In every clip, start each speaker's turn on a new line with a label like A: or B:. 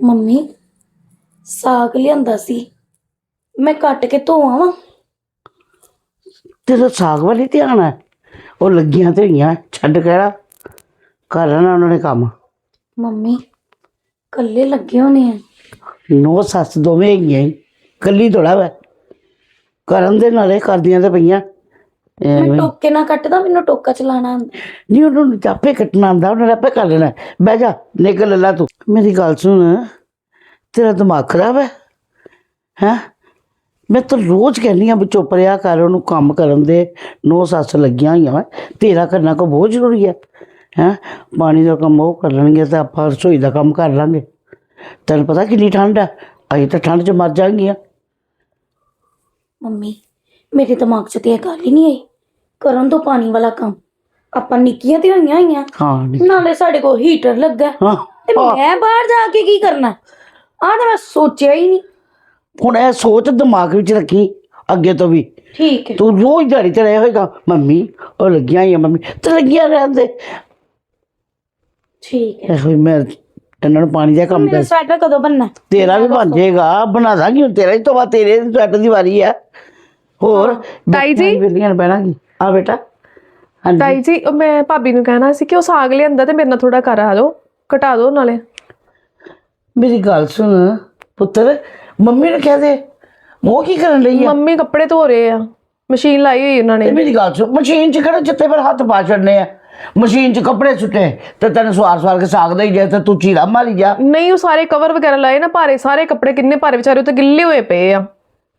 A: Mummy ਸਾਗ ਲਿਆਂਦਾ ਸੀ। ਮੈਂ ਕੱਟ ਕੇ ਧੋਵਾਂ ਵਾ
B: ਤੇਰਾ ਸਾਗ ਵਾਲੀ ਧਿਆਨ ਹੈ ਉਹ ਲੱਗੀਆਂ ਤੇ ਹੋਈਆਂ ਛੱਡ ਕਿਹੜਾ ਕਰ ਲੈਣਾ ਉਹਨਾਂ ਨੇ ਕੰਮ।
A: ਮੰਮੀ ਕੱਲੇ ਲੱਗੇ ਹੋਣੇ ਆ।
B: ਨੋ ਸੱਸ ਦੋਵੇਂ ਹੈਗੀਆਂ ਈ। ਕੱਲੀ ਥੋੜਾ ਵਾ। ਕਰਨ ਦੇ ਨਾਲੇ ਕਰਦੀਆਂ ਤੇ ਪਈਆਂ।
A: ਮੈਂ
B: ਐਵੇਂ।
A: ਟੋਕੇ ਨਾਲ ਕੱਟਦਾ ਮੈਨੂੰ ਟੋਕਾ ਚਲਾਣਾ ਆਉਂਦਾ।
B: ਨਹੀਂ ਉਹਨਾਂ ਨੂੰ ਆਪੇ ਕੱਟਣਾ ਆਉਂਦਾ ਉਹਨਾਂ ਨੇ ਆਪੇ ਕਰ ਲੈਣਾ। ਬਹਿ ਜਾ ਨਿਕਲ ਲੈ ਤੂੰ। ਮੇਰੀ ਗੱਲ ਸੁਣ। ਤੇਰਾ ਦਿਮਾਗ ਖਰਾਬ ਹੈ? ਹੈ? ਮੈਂ ਤਾਂ ਰੋਜ਼ ਕਹਿੰਦੀ ਆ ਵੀ ਚੁੱਪ ਰਿਹਾ ਕਰ ਉਹਨੂੰ ਕੰਮ ਕਰਨ ਦੇ ਨੋ ਸੱਸ ਲੱਗੀਆਂ ਹੋਈਆਂ ਵਾ। ਤੇਰਾ ਕਰਨਾ ਕੋ ਬਹੁਤ ਜ਼ਰੂਰੀ ਹੈ। ਹੈ? ਪਾਣੀ ਦਾ ਕੰਮ ਉਹ ਕਰ ਲੈਣਗੇ ਤਾਂ ਆਪਾਂ ਰਸੋਈ ਦਾ ਕੰਮ ਕਰ ਲਾਂਗੇ। ਤੈਨੂੰ ਪਤਾ ਕਿੰਨੀ ਠੰਡ ਹੈ ਅਸੀਂ ਤਾਂ ਠੰਡ 'ਚ ਮਰ ਜਾਵਾਂਗੀਆਂ।
A: ਮੰਮੀ ਮੇਰੇ ਦਿਮਾਗ 'ਚ ਤੇ ਇਹ ਗੱਲ ਹੀ ਨਹੀਂ ਆਈ। ਕਰਨ ਤੋਂ ਪਾਣੀ ਵਾਲਾ ਕੰਮ। ਆਪਾਂ ਨਿੱਕੀਆਂ ਤੇ ਹੋਈਆਂ ਹੋਈਆਂ।
B: ਹਾਂ
A: ਨਾਲੇ ਸਾਡੇ ਕੋਲ ਹੀਟਰ ਲੱਗਾ।
B: ਹਾਂ।
A: ਤੇ ਮੈਂ ਬਾਹਰ ਜਾ ਕੇ ਕੀ ਕਰਨਾ? ਆਹ ਤਾਂ ਮੈਂ ਸੋਚਿਆ ਹੀ ਨਹੀਂ।
B: ਹੁਣ ਇਹ ਸੋਚ ਦਿਮਾਗ ਵਿੱਚ ਰੱਖੀ ਅੱਗੇ ਤੋਂ ਵੀ।
A: ਠੀਕ ਹੈ।
B: ਤੂੰ ਰੋਜ਼ ਦਿਹਾੜੀ ਤੇ ਰਹਿ ਹੋਏਗਾ ਮੰਮੀ ਉਹ ਲੱਗੀਆਂ ਹੀ ਆ ਮੰਮੀ ਤੇ ਲੱਗੀਆਂ ਰਹਿੰਦੇ
A: ਠੀਕ ਹੈ।
B: ਇਹੋ ਹੀ ਮੈਂ ਇਹਨਾਂ ਨੂੰ ਪਾਣੀ ਦਾ ਕੰਮ
A: ਮੇਰਾ
B: ਕਰ
A: ਸਵੈਟਰ ਕਦੋਂ ਬਣਨਾ?
B: ਤੇਰਾ ਵੀ ਬਣ ਜਾਏਗਾ ਬਣਾ ਦਾਂਗੀ ਹੁਣ ਤੇਰਾ ਹੀ ਤੋਂ ਬਾਅਦ ਤੇਰੇ ਸਵੈਟਰ ਦੀ ਵਾਰੀ ਆ ਹੋਰ
C: ਤਾਈ ਜੀ।
B: ਬਿੱਲੀਆਂ ਬਹਿਣਾਗੀ ਆ ਬੇਟਾ। ਹਾਂਜੀ।
C: ਤਾਈ ਜੀ ਉਹ ਮੈਂ ਭਾਬੀ ਨੂੰ ਕਹਿਣਾ ਸੀ ਕਿ ਉਹ ਸਾਗ ਲਿਆਂਦਾ ਤੇ ਮੇਰੇ ਨਾਲ ਥੋੜਾ ਕਰ ਆ ਘਟਾ ਦਿਓ ਨਾਲੇ।
B: ਮੇਰੀ ਗੱਲ ਸੁਣ ਪੁੱਤਰ ਮੰਮੀ ਨੂੰ ਕਹਿ ਦੇ। ਉਹ ਕੀ ਕਰਨ ਲਈ ਆ?
C: ਮੰਮੀ ਕੱਪੜੇ ਧੋ ਰਹੇ ਆ। ਮਸ਼ੀਨ ਲਾਈ ਹੋਈ ਉਹਨਾਂ
B: ਤੇ
C: ਨੇ
B: ਮੇਰੀ ਗੱਲ ਸੁਣ ਮਸ਼ੀਨ 'ਚ ਕਿਹੜਾ ਜਿੱਤੇ ਪਰ ਹੱਥ ਪਾ ਛੱਡਨੇ ਆ? ਮਸ਼ੀਨ 'ਚ ਕੱਪੜੇ ਸੁੱਟੇ ਤੇ ਤੈਨੂੰ ਸਵਾਰ ਸਵਾਰ ਕੇ ਸਾਗ ਦੇ ਜੇ ਤੇ ਤੂੰ ਚੀਰਾ ਮਾਰੀ ਜਾ।
C: ਨਹੀਂ ਉਹ ਸਾਰੇ ਕਵਰ ਵਗੈਰਾ ਲਾਏ ਨਾ ਭਾਰੇ ਸਾਰੇ ਕੱਪੜੇ ਕਿੰਨੇ ਭਾਰੇ ਵਿਚਾਰੇ ਉਹ ਤੇ ਗਿੱਲੇ ਹੋਏ ਪਏ ਆ।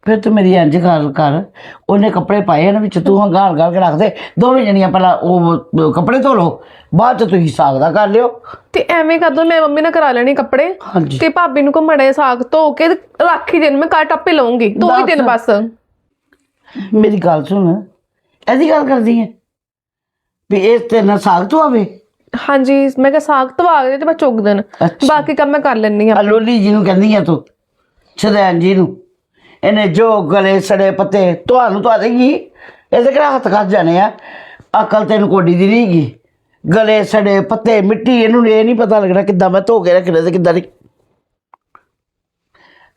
B: ਫਿਰ ਤੂੰ ਮੇਰੀ ਇੰਜ ਗੱਲ ਕਰ। ਉਹਨੇ ਕੱਪੜੇ ਪਾਏ ਨੇ ਵਿੱਚ ਤੂੰ ਹੰਗਾਰ ਗਾਲ ਕੇ ਰੱਖ ਦੇ ਦੋਵੇਂ ਜਣੀਆਂ ਪਹਿਲਾਂ ਉਹ ਕੱਪੜੇ ਧੋ ਲਓ। ਬਾਅਦ ਚ ਤੁਸੀਂ ਸਾਗ ਦਾ ਕਰ ਲਿਓ।
C: ਤੇ ਐਵੇਂ ਕਰ ਦੋ ਮੈਂ ਮੰਮੀ ਨਾਲ ਕਰਾ ਲੈਣੀ ਕੱਪੜੇ।
B: ਹਾਂਜੀ।
C: ਤੇ ਭਾਬੀ ਨੂੰ ਘੁੰਮੜੇ ਸਾਗ ਧੋ ਕੇ ਰੱਖ ਹੀ ਦੇਣ ਮੈਂ ਕੱਟ ਆਪੇ ਲਵਾਂਗੀ ਦੋ ਹੀ ਦਿਨ ਬਸ।
B: ਮੇਰੀ ਗੱਲ ਸੁਣ। ਇਹਦੀ ਗੱਲ ਕਰਦੀ ਹੈ ਵੀ ਇਹ ਤੇ ਨਾਲ ਸਾਗ ਤੋਂ ਆਵੇ
C: ਹਾਂਜੀ ਮੈਂ ਕਿਹਾ ਸਾਗ ਧਵਾ ਦੇ ਤੇ ਮੈਂ ਚੁੱਕ ਦੇਣ।
B: ਅੱਛਾ।
C: ਬਾਕੀ ਕੰਮ ਮੈਂ ਕਰ ਲੈਣੀ ਆ।
B: ਆ ਲੋਲੀ ਜੀ ਨੂੰ ਕਹਿੰਦੀ ਆ ਤੂੰ। ਛਦੈਨ ਜੀ ਨੂੰ। ਇਹਨੇ ਜੋ ਗਲੇ ਸੜੇ ਪੱਤੇ ਤੁਹਾਨੂੰ ਤਾਂ ਦੇਗੀ। ਇਹਦੇ ਕਿਹੜਾ ਹੱਥ ਕੱਜ ਜਾਣੇ ਆ? ਅਕਲ ਤੈਨੂੰ ਕੋਡੀ ਦੀ ਨਹੀਂ ਹੈਗੀ। ਗਲੇ ਸੜੇ ਪੱਤੇ, ਮਿੱਟੀ, ਇਹਨੂੰ ਇਹ ਨਹੀਂ ਪਤਾ ਲੱਗਣਾ ਕਿੱਦਾਂ ਮੈਂ ਧੋ ਕੇ ਰੱਖਣਾ ਤੇ ਕਿੱਦਾਂ ਨਹੀਂ।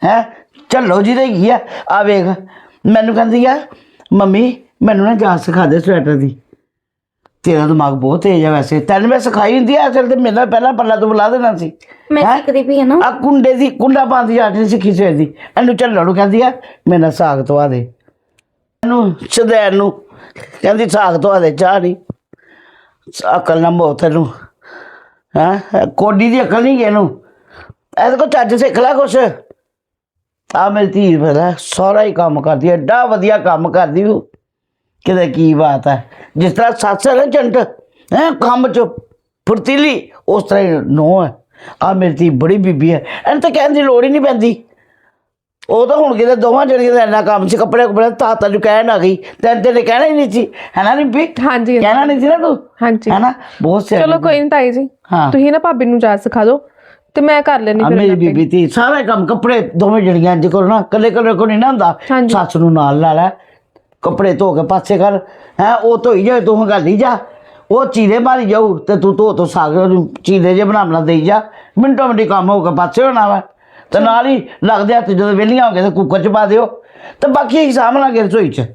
B: ਹੈ? ਚੱਲੋ ਜੀ, ਰਹੀ ਆ। ਆ ਵੇਖ, ਮੈਨੂੰ ਕਹਿੰਦੀ ਆ, ਮੰਮੀ, ਮੈਨੂੰ ਨਾ ਜਾਚ ਸਿਖਾ ਦੇ ਸਵੈਟਰ ਦੀ। ਤੇਰਾ ਦਿਮਾਗ ਬਹੁਤ ਤੇਜ਼ ਆ ਵੈਸੇ। ਤੈਨੂੰ ਮੈਂ ਸਿਖਾਈ ਹੁੰਦੀ ਆ ਅਸਲ ਤੇ ਮੇਰੇ ਨਾਲ ਪਹਿਲਾਂ ਪੱਲਾ ਤੋਂ ਬੁਲਾ ਦੇਣਾ ਸੀ।
A: ਮੈਂ
B: ਹੈਂ?
A: ਸਿੱਖਦੀ ਪਈ ਆ ਨਾ।
B: ਆ ਕੁੰਡੇ ਦੀ ਕੁੰਡਾ ਪਾਉਂਦੀ ਆ ਨਹੀਂ ਸਿੱਖੀ ਸਵੇਰ ਦੀ ਇਹਨੂੰ ਚੱਲਣ ਨੂੰ ਕਹਿੰਦੀ ਆ ਮੇਰਾ ਸਾਗ ਤਵਾ ਦੇ। ਇਹਨੂੰ ਸਦੈਨ ਨੂੰ ਕਹਿੰਦੀ ਸਾਗ ਤਵਾ ਦੇ ਚਾਹ ਨਹੀਂ ਅਕਲ ਨਾ ਮੋ ਤੈਨੂੰ। ਹਾਂ? ਕੋਡੀ ਦੀ ਅਕਲ ਨਹੀਂ ਇਹਨੂੰ। ਇਹਦੇ ਕੋ ਚੱਜ ਸਿੱਖ ਲੈ ਕੁਛ। ਆ ਮੇਰੀ ਧੀ ਬੜਾ ਸਾਰਾ ਹੀ ਕੰਮ ਕਰਦੀ ਐ ਏਡਾ ਵਧੀਆ ਕੰਮ ਕਰਦੀ ਉਹ। ਕਿਤੇ ਕੀ ਬਾਤ ਹੈ? ਜਿਸ ਤਰ੍ਹਾਂ ਸੱਸ ਹੈ ਨਾ ਜੰਟ ਹੈ ਕੰਮ ਚ ਫੁਰਤੀਲੀ ਉਸ ਤਰ੍ਹਾਂ ਹੀ ਨੋ ਹੈ। ਆ ਮੇਰੀ ਧੀ ਬੜੀ ਬੀਬੀ ਹੈ। ਇਹਨੂੰ ਤਾਂ ਕਹਿਣ ਦੀ ਲੋੜ ਹੀ ਨਹੀਂ ਪੈਂਦੀ। ਉਹ ਤਾਂ ਹੁਣ ਕਿਤੇ ਦੋਵਾਂ ਜਣੀਆਂ ਦਾ ਇੰਨਾ ਕੰਮ ਸੀ ਕੱਪੜੇ ਕੁਪੜੇ ਤਾਂ ਤੈਨੂੰ ਕਹਿਣ ਆ ਗਈ। ਤੈਨੂੰ ਤੇਰੇ ਕਹਿਣਾ ਹੀ ਨਹੀਂ ਸੀ। ਹੈ ਨਾ ਰਿੰਪੀ?
C: ਹਾਂਜੀ
B: ਕਹਿਣਾ ਨਹੀਂ ਸੀ ਨਾ ਤੂੰ?
C: ਹਾਂਜੀ।
B: ਹੈ ਨਾ ਬਹੁਤ ਸਿਆਣੀ
C: ਚਲੋ ਕੋਈ ਨਹੀਂ ਤਾਈ ਜੀ।
B: ਹਾਂ।
C: ਤੁਸੀਂ ਨਾ ਭਾਬੀ ਨੂੰ ਜਾਚ ਸਿਖਾ ਦਿਓ ਤੇ ਮੈਂ ਕਰ ਲੈਣੀ ਫਿਰ
B: ਮੇਰੀ। ਬੀਬੀ ਧੀ ਸਾਰਾ ਕੰਮ ਕੱਪੜੇ ਦੋਵੇਂ ਜਣੀਆਂ ਅੱਜ ਕੋਲ ਨਾ ਕੱਲੇ ਕੱਲੇ ਕੋ ਨਹੀਂ ਨਾ ਹੁੰਦਾ। ਸੱਸ ਨੂੰ ਨਾਲ ਲਾ ਲੈ। ਕੱਪੜੇ ਧੋ ਕੇ ਪਾਸੇ ਕਰ ਹੈ ਉਹ ਧੋਈ ਜਾਏ ਤੂੰ ਹੰਗਾਲੀ ਜਾ ਉਹ ਚੀਰੇ ਮਾਰੀ ਜਾਊ ਤੇ ਤੂੰ ਧੋ ਤੋਂ ਸਾਗ ਉਹਨੂੰ ਚੀਰੇ ਜੇ ਬਣਾ ਬਣਾ ਦੇਈ ਜਾ ਮਿੰਟੋ ਮਿੰਟੀ ਕੰਮ ਹੋ ਕੇ ਪਾਸੇ ਹੋਣਾ ਵਾ ਤੇ ਨਾਲ ਹੀ ਲੱਗਦੇ ਹੱਥ ਜਦੋਂ ਵਿਹਲੀਆਂ ਹੋ ਗਏ ਤੇ ਕੁੱਕਰ ਚ ਪਾ ਦਿਓ ਤੇ ਬਾਕੀ ਅਸੀਂ ਸਾਂਭ ਲਾਂਗੇ ਰਸੋਈ ਚ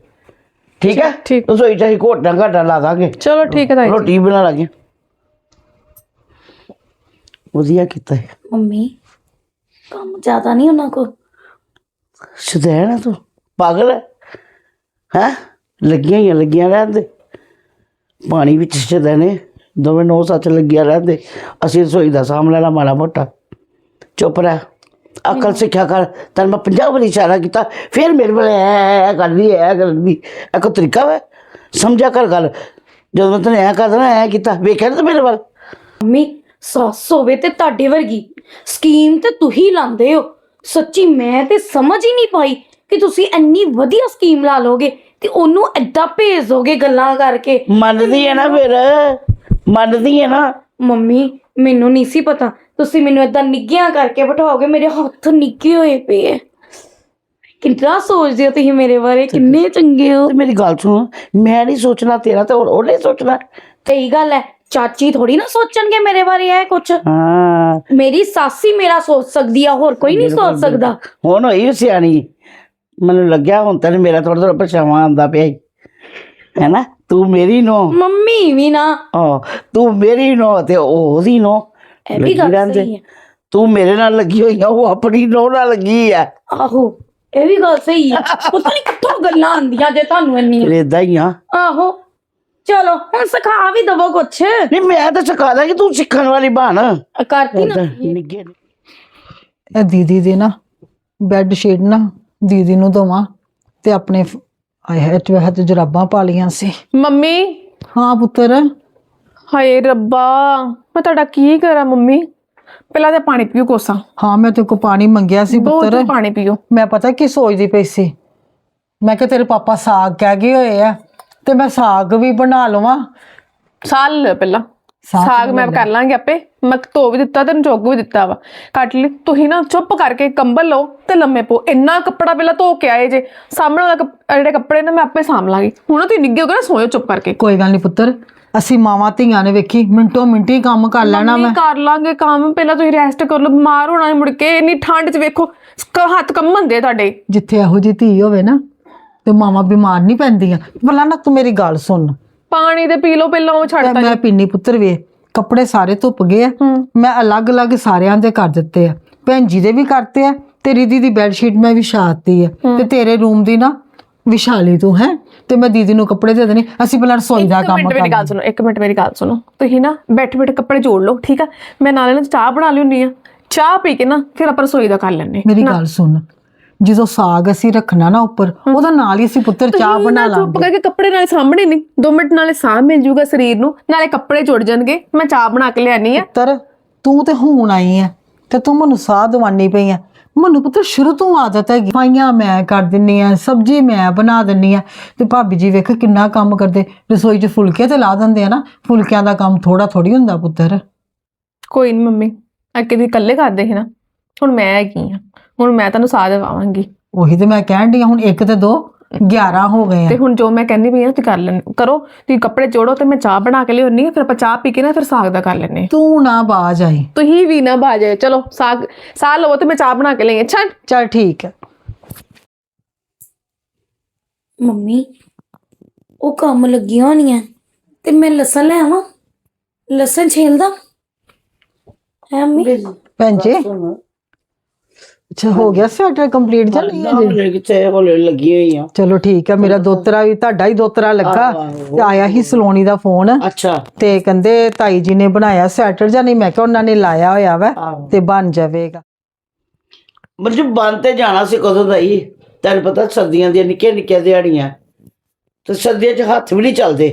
B: ਠੀਕ ਹੈ
C: ਠੀਕ।
B: ਰਸੋਈ ਚ ਅਸੀਂ ਘੋਟਾਂ ਘਾਟਾਂ ਲਾ ਦਾਂਗੇ
C: ਚਲੋ ਠੀਕ ਹੈ ਤਾਈ ਜੀ
B: ਰੋਟੀ ਬਣਾ ਲਾਂਗੇ ਵਧੀਆ ਕੀਤਾ ਹੈ
A: ਮੰਮੀ ਕੰਮ ਜ਼ਿਆਦਾ ਨਹੀਂ ਉਹਨਾਂ ਕੋ
B: ਸ਼ਦੈਣ ਹੈ ਤੂੰ ਪਾਗਲ ਹੈ ਹੈ? ਲੱਗੀਆਂ ਹੀ ਆ, ਲੱਗੀਆਂ ਰਹਿੰਦੇ ਪਾਣੀ ਵਿੱਚ ਸ਼ਦੈਣੇ ਦੋਵੇਂ ਨੌ ਸੱਚ ਲੱਗੀਆਂ ਰਹਿੰਦੇ ਅਸੀਂ ਰਸੋਈ ਦਾ ਸਾਂਭ ਲੈਣਾ ਮਾੜਾ ਮੋਟਾ। ਚੁੱਪ ਰਹਿ। ਅਕਲ ਸਿੱਖਿਆ ਕਰ। ਤੈਨੂੰ ਮੈਂ ਪੰਜਾਹ ਵਾਰੀ ਇਸ਼ਾਰਾ ਕੀਤਾ। ਫਿਰ ਮੇਰੇ ਕੋਲ ਐ ਕਰਦੀ ਐ ਕਰਦੀ। ਇਹ ਕੋ ਤਰੀਕਾ ਵਾ? ਸਮਝਿਆ ਕਰ ਗੱਲ। ਜਦੋਂ ਮੈਂ ਤੈਨੂੰ ਐ ਕਰਦਾ ਨਾ ਐ ਕੀਤਾ। ਵੇਖਿਆ ਨਾ ਤੂੰ ਮੇਰੇ ਵੱਲ?
A: ਮੰਮੀ ਸੱਸ ਹੋਵੇ ਤੇ ਤੁਹਾਡੇ ਵਰਗੀ। ਸਕੀਮ ਤੇ ਤੁਸੀਂ ਲਾਉਂਦੇ ਹੋ। ਸੱਚੀ ਮੈਂ ਤੇ ਸਮਝ ਹੀ ਨਹੀਂ ਪਾਈ ਕਿ ਤੁਸੀਂ ਇੰਨੀ ਵਧੀਆ ਸਕੀਮ ਲਾ ਲੋਗੇ ਤੇ ਉਹਨੂੰ ਐਦਾਂ ਭੇਜ ਦੋਗੇ ਗੱਲਾਂ ਕਰਕੇ।
B: ਮੰਨਦੀ ਹੈ ਨਾ ਫਿਰ। ਮੰਨਦੀ ਹੈ ਨਾ।
A: ਮੰਮੀ ਮੈਨੂੰ ਨਹੀਂ ਸੀ ਪਤਾ। ਤੁਸੀਂ ਮੈਨੂੰ ਏਦਾਂ ਨਿੱਘੀਆਂ ਕਰਕੇ ਬਿਠਾਓਗੇ ਮੇਰੇ ਹੱਥ ਨਿੱਘੇ ਹੋਏ ਪਏ ਐ ਕਿੰਨਾ ਸੋਚਦੇ ਹੋ ਤੁਸੀਂ ਮੇਰੇ ਬਾਰੇ? ਕਿੰਨੇ ਚੰਗੇ ਹੋ।
B: ਤੇ ਮੇਰੀ ਗੱਲ ਸੁਣ ਮੈਂ ਨਹੀਂ ਸੋਚਣਾ ਤੇਰਾ ਤੇ ਹੋਰ ਉਹਨੇ ਸੋਚਣਾ।
A: ਸਹੀ ਗੱਲ ਹੈ ਚਾਚੀ ਥੋੜੀ ਨਾ ਸੋਚਣਗੇ ਮੇਰੇ ਬਾਰੇ ਇਹ ਕੁਛ।
B: ਹਾਂ।
A: ਮੇਰੀ ਸਾਸੀ ਮੇਰਾ ਸੋਚ ਸਕਦੀ ਆ ਹੋਰ ਕੋਈ ਨਹੀਂ ਸੋਚ ਸਕਦਾ।
B: ਹੁਣ ਹੋਈ ਸਿਆਣੀ। ਮੈਨੂੰ ਲੱਗਿਆ ਹੁਣ ਤੈਨੂੰ ਮੇਰਾ ਥੋੜਾ ਥੋੜਾ ਪਛਾਵਾਂ ਆਉਂਦਾ ਪਿਆ ਈ। ਹੈਨਾ? ਤੂੰ ਮੇਰੀ ਨੋ।
A: ਮੰਮੀ ਵੀ ਨਾ।
B: ਹਾਂ ਤੂੰ ਮੇਰੀ ਨੋ ਤੇ ਉਹ ਉਹਦੀ ਨੋ।
A: ਇਹ ਵੀ ਗੱਲ ਸਹੀ ਹੈ
B: ਤੂੰ ਮੇਰੇ ਨਾਲ ਲੱਗੀ ਹੋਈ ਆ ਉਹ ਆਪਣੀ ਨੋ ਨਾਲ ਲੱਗੀ ਆ।
A: ਆਹੋ ਇਹ ਵੀ ਗੱਲ ਸਹੀ ਹੈ ਪਤਾ ਨਹੀਂ ਕਿੱਥੋਂ ਗੱਲਾਂ ਆਉਂਦੀਆਂ ਜੇ ਤੁਹਾਨੂੰ ਇੰਨੀਆਂ।
B: ਇਦਾਂ ਹੀ ਆ।
A: ਆਹੋ ਚਲੋ ਹੁਣ ਸਿਖਾ ਵੀ ਦਵੋ ਕੁਛ।
B: ਨਹੀਂ ਮੈਂ ਤਾਂ ਸਿਖਾ ਦਾਂ ਕਿ ਤੂੰ ਸਿੱਖਣ ਵਾਲੀ ਬਣ।
A: ਕਰਤੀ ਨਾ
B: ਨਿੱਗੇ
D: ਇਹ ਦੀਦੀ ਦੇ ਨਾ ਬੈੱਡ ਸ਼ੀਟ ਨਾ ਦੀਦੀ ਨੂੰ ਦਵਾਂ ਤੇ ਆਪਣੇ ਫ- ਆਏ ਹੈ ਤੇ ਹੱਥ ਜਰਾਬਾਂ ਪਾ ਲੀਆਂ ਸੀ।
C: ਮੰਮੀ।
D: ਹਾਂ ਪੁੱਤਰ।
C: ਹਾਏ ਰੱਬਾ ਮੈਂ ਤੁਹਾਡਾ ਕੀ ਕਰਾਂ ਮੰਮੀ? ਪਹਿਲਾਂ ਤੇ ਪਾਣੀ ਪੀਓ ਕੋਸਾ।
D: ਹਾਂ ਮੈਂ ਤੇ ਕੋ ਪਾਣੀ ਮੰਗਿਆ ਸੀ
C: ਬਹੁਤ
D: ਪੁੱਤਰ।
C: ਪਾਣੀ ਪੀਓ।
D: ਮੈਂ ਪਤਾ ਕੀ ਸੋਚਦੀ ਪਈ ਸੀ? ਮੈਂ ਕਿ ਤੇਰੇ ਪਾਪਾ ਸਾਗ ਕਹਿ ਗਏ ਹੋਏ ਆ ਤੇ ਮੈਂ ਸਾਗ ਵੀ ਬਣਾ ਲਵਾਂ।
C: ਸਾਲ ਲੈ ਪਹਿਲਾਂ।
D: ਸਾਗ
C: ਮੈਂ ਕਰ ਲਾਂਗੇ ਆਪੇ। ਮੈਂ ਧੋ ਵੀ ਦਿੱਤਾ ਤੈਨੂੰ ਚੁੱਕ ਵੀ ਦਿੱਤਾ ਵਾ। ਕੱਟ ਲਈ। ਤੁਸੀਂ ਨਾ ਚੁੱਪ ਕਰਕੇ ਕੰਬਲ ਲਓ ਤੇ ਲੰਮੇ ਪੋ ਇੰਨਾ ਕੱਪੜਾ ਪਹਿਲਾਂ ਧੋ ਕੇ ਆਏ ਜੇ। ਸਾਹਮਣੇ ਕੱਪ- ਜਿਹੜੇ ਕੱਪੜੇ ਨੇ ਮੈਂ ਆਪੇ ਸਾਂਭ ਲਾਂਗੀ। ਹੁਣ ਤੁਸੀਂ ਨਿੱਗੇ ਹੋ ਗਏ ਨਾ ਸੋਇਓ ਚੁੱਪ ਕਰਕੇ।
D: ਕੋਈ ਗੱਲ ਨਹੀਂ ਪੁੱਤਰ। ਅਸੀਂ ਮਾਵਾਂ ਧੀਆਂ ਨੇ ਵੇਖੀ। ਮਿੰਟੋ ਮਿੰਟੀ ਕੰਮ ਕਰ ਲੈਣਾ ਮੈਂ।
C: ਕਰ ਲਾਂਗੇ ਕੰਮ। ਪਹਿਲਾਂ ਤੁਸੀਂ ਰੈਸਟ ਕਰ ਲਓ। ਬਿਮਾਰ ਹੋਣਾ ਮੁੜ ਕੇ। ਇੰਨੀ ਠੰਡ 'ਚ ਵੇਖੋ। ਹੱਥ ਕੰਮਣ ਦੇ ਤੁਹਾਡੇ।
D: ਜਿੱਥੇ ਇਹੋ ਜਿਹੀ ਧੀ ਹੋਵੇ ਨਾ ਤੇ ਮਾਵਾਂ ਬਿਮਾਰ ਨਹੀਂ ਪੈਂਦੀਆਂ। ਭਲਾ ਨਾ ਤੂੰ ਮੇਰੀ ਗੱਲ ਸੁਣ।
C: ਪਾਣੀ ਤੇ ਪੀ ਲਓ ਪਹਿਲਾਂ ਉਹ
D: ਤੇ
C: ਛੱਡਤਾ
D: ਮੈਂ ਪੀਨੀ ਪੁੱਤਰ ਵੇ ਕੱਪੜੇ ਸਾਰੇ ਧੁੱਪ ਗਏ ਆ। ਮੈਂ ਅਲੱਗ-ਅਲੱਗ ਸਾਰਿਆਂ ਦੇ ਕਰ ਦਿੱਤੇ ਆ। ਭੈਣ ਜੀ ਦੇ ਵੀ ਕਰਤੇ ਆ ਤੇ ਰਿਦੀ ਦੀ ਬੈੱਡ ਸ਼ੀਟ ਮੈਂ ਵਿਛਾਤੀ ਆ। ਤੇ ਤੇਰੇ ਰੂਮ ਦੀ ਨਾ ਵਿਛਾ ਲਈ ਤੂੰ ਹੈ? ਤੇ ਮੈਂ ਦੀਦੀ ਨੂੰ ਕੱਪੜੇ ਦੇ ਦੇਣੇ। ਅਸੀਂ ਪਹਿਲਾਂ ਰਸੋਈ ਦਾ
C: ਇੱਕ
D: ਕੰਮ
C: ਮਿੰਟ ਮੇਰੀ ਗੱਲ ਸੁਣੋ ਇੱਕ ਮਿੰਟ ਮੇਰੀ ਗੱਲ ਸੁਣੋ। ਤੁਸੀਂ ਨਾ ਬੈਠੇ ਬੈਠੇ ਕੱਪੜੇ ਜੋੜ ਲਓ ਠੀਕ ਆ? ਮੈਂ ਨਾਲੇ ਨਾ ਚਾਹ ਬਣਾ ਲਿਉਣੀ ਆ। ਚਾਹ ਪੀ ਕੇ ਨਾ ਫਿਰ ਆਪਾਂ ਰਸੋਈ ਦਾ ਕਰ ਲੈਣੇ
D: ਮੇਰੀ ਗੱਲ ਸੁਣ। ਜਦੋਂ ਸਾਗ ਅਸੀਂ ਰੱਖਣਾ ਨਾ ਉੱਪਰ ਉਹਦਾ ਨਾਲ ਹੀ ਅਸੀਂ ਪੁੱਤਰ ਚਾਹ ਬਣਾ
C: ਚੁੱਪ
D: ਲਾਂਗੇ।
C: ਕਰਕੇ ਕੱਪੜੇ ਨਾਲੇ ਸਾਹਮਣੇ ਨਹੀਂ 2 ਮਿੰਟ ਨਾਲੇ ਸਾਹ ਮਿਲ ਜੂਗਾ ਸਰੀਰ ਨੂੰ ਨਾਲੇ ਕੱਪੜੇ ਜੁੜ ਜਾਣਗੇ ਮੈਂ ਚਾਹ ਬਣਾ ਕੇ ਲਿਆਨੀ ਆ।
D: ਪੁੱਤਰ ਤੂੰ ਤੇ ਹੁਣ ਆਈ ਆ ਤੇ ਤੂੰ ਮੈਨੂੰ ਸਾਹ ਦਵਾਨੀ ਪਈ ਆ। ਮੈਨੂੰ ਪੁੱਤਰ ਸ਼ੁਰੂ ਤੋਂ ਆਦਤ ਹੈ ਫਾਈਆਂ ਮੈਂ ਕਰ ਦਿੰਨੀ ਆ ਸਬਜ਼ੀ ਮੈਂ ਬਣਾ ਦਿੰਨੀ ਆ ਤੇ ਭਾਬੀ ਜੀ ਵੇਖ ਕਿੰਨਾ ਕੰਮ ਕਰਦੇ ਰਸੋਈ 'ਚ ਫੁਲਕੇ ਤੇ ਲਾ ਦਿੰਦੇ ਆ ਨਾ ਫੁਲਕਿਆਂ ਦਾ ਕੰਮ ਥੋੜਾ ਥੋੜੀ ਹੁੰਦਾ ਪੁੱਤਰ।
C: ਕੋਈ ਨਹੀਂ ਮੰਮੀ ਅੱਗੇ ਤੁਸੀਂ ਇਕੱਲੇ ਕਰਦੇ ਸੀ ਨਾ ਹੁਣ ਮੈਂ ਹੈਗੀ ਆ। ਹੁਣ ਮੈਂ ਤੁਹਾਨੂੰ ਸਾਹ ਦਿਵਾਵਾਂਗੀ
D: ਉਹੀ ਤੇ ਮੈਂ ਕਹਿਣ ਆ ਹੁਣ ਇੱਕ ਤੇ ਦੋ 11 ਹੋ ਗਏ
C: ਤੇ
D: ਆ
C: ਹੁਣ ਜੋ ਮੈਂ ਕਹਿੰਦੀ ਪਈ ਆ ਤੁਸੀਂ ਕਰ ਲੈਣ ਕਰੋ। ਤੁਸੀਂ ਕੱਪੜੇ ਜੋੜੋ ਤੇ ਮੈਂ ਚਾਹ ਬਣਾ ਕੇ ਲਿਆਉਣੀ ਆ ਫਿਰ ਆਪਾਂ ਚਾਹ ਪੀ ਕੇ ਨਾ ਫਿਰ ਸਾਗ ਦਾ ਕਰ ਲੈਣੇ
D: ਤੂੰ ਨਾ ਬਾਜ ਆਈ।
C: ਤੁਸੀਂ ਵੀ ਨਾ ਬਾਜੇ ਚਲੋ ਸਾਗ ਸਾਹ ਲਵੋ ਤੇ ਮੈਂ ਚਾਹ ਬਣਾ ਕੇ ਲਈ ਅੱਛਾ
D: ਚਲ ਠੀਕ ਹੈ
A: ਮੰਮੀ ਉਹ ਕੰਮ ਲੱਗੀਆਂ ਹੋਣੀਆਂ ਤੇ ਮੈਂ ਲਸਣ ਲੈ ਆਵਾਂ। ਲਸਣ ਛੇਲਦਾ। ਹੈ ਮੰਮੀ?
D: ਭੈਣ ਜੀ। ਅੱਛਾ ਹੋ ਗਿਆ ਸਵੈਟਰ ਕੰਪਲੀਟ ਜਾਂ ਨਹੀਂ ਅਜੇ
B: ਹੌਲੇ ਕਿਤੇ ਹੌਲੇ ਲੱਗੀ ਹੋਈ ਆ।
D: ਚਲੋ ਠੀਕ ਹੈ ਮੇਰਾ ਦੋਤਰਾ ਵੀ ਤੁਹਾਡਾ ਹੀ ਦੋਤਰਾ ਲੱਗਾ। ਤੇ ਆਇਆ ਹੀ ਸਲੋਨੀ ਦਾ ਫੋਨ।
B: ਅੱਛਾ।
D: ਤੇ ਕਹਿੰਦੇ ਤਾਈ ਜੀ ਨੇ ਬਣਾਇਆ ਸਵੈਟਰ ਜਾਂ ਨਹੀਂ? ਮੈਂ ਕਿਹਾ ਉਹਨਾਂ ਨੇ ਲਾਇਆ ਹੋਇਆ ਵਾ। ਤੇ ਬਣ ਜਾਵੇਗਾ।
B: ਮਤਲਬ ਬੰਦ ਤੇ ਜਾਣਾ ਸੀ ਕਦੋਂ ਦਾ ਹੀ ਤੈਨੂੰ ਪਤਾ ਸਰਦੀਆਂ ਦੀਆਂ ਨਿੱਕੀਆਂ ਨਿੱਕੀਆਂ ਦਿਹਾੜੀਆਂ। ਤੇ ਸਰਦੀਆਂ 'ਚ ਹੱਥ ਵੀ ਨਹੀਂ ਚੱਲਦੇ।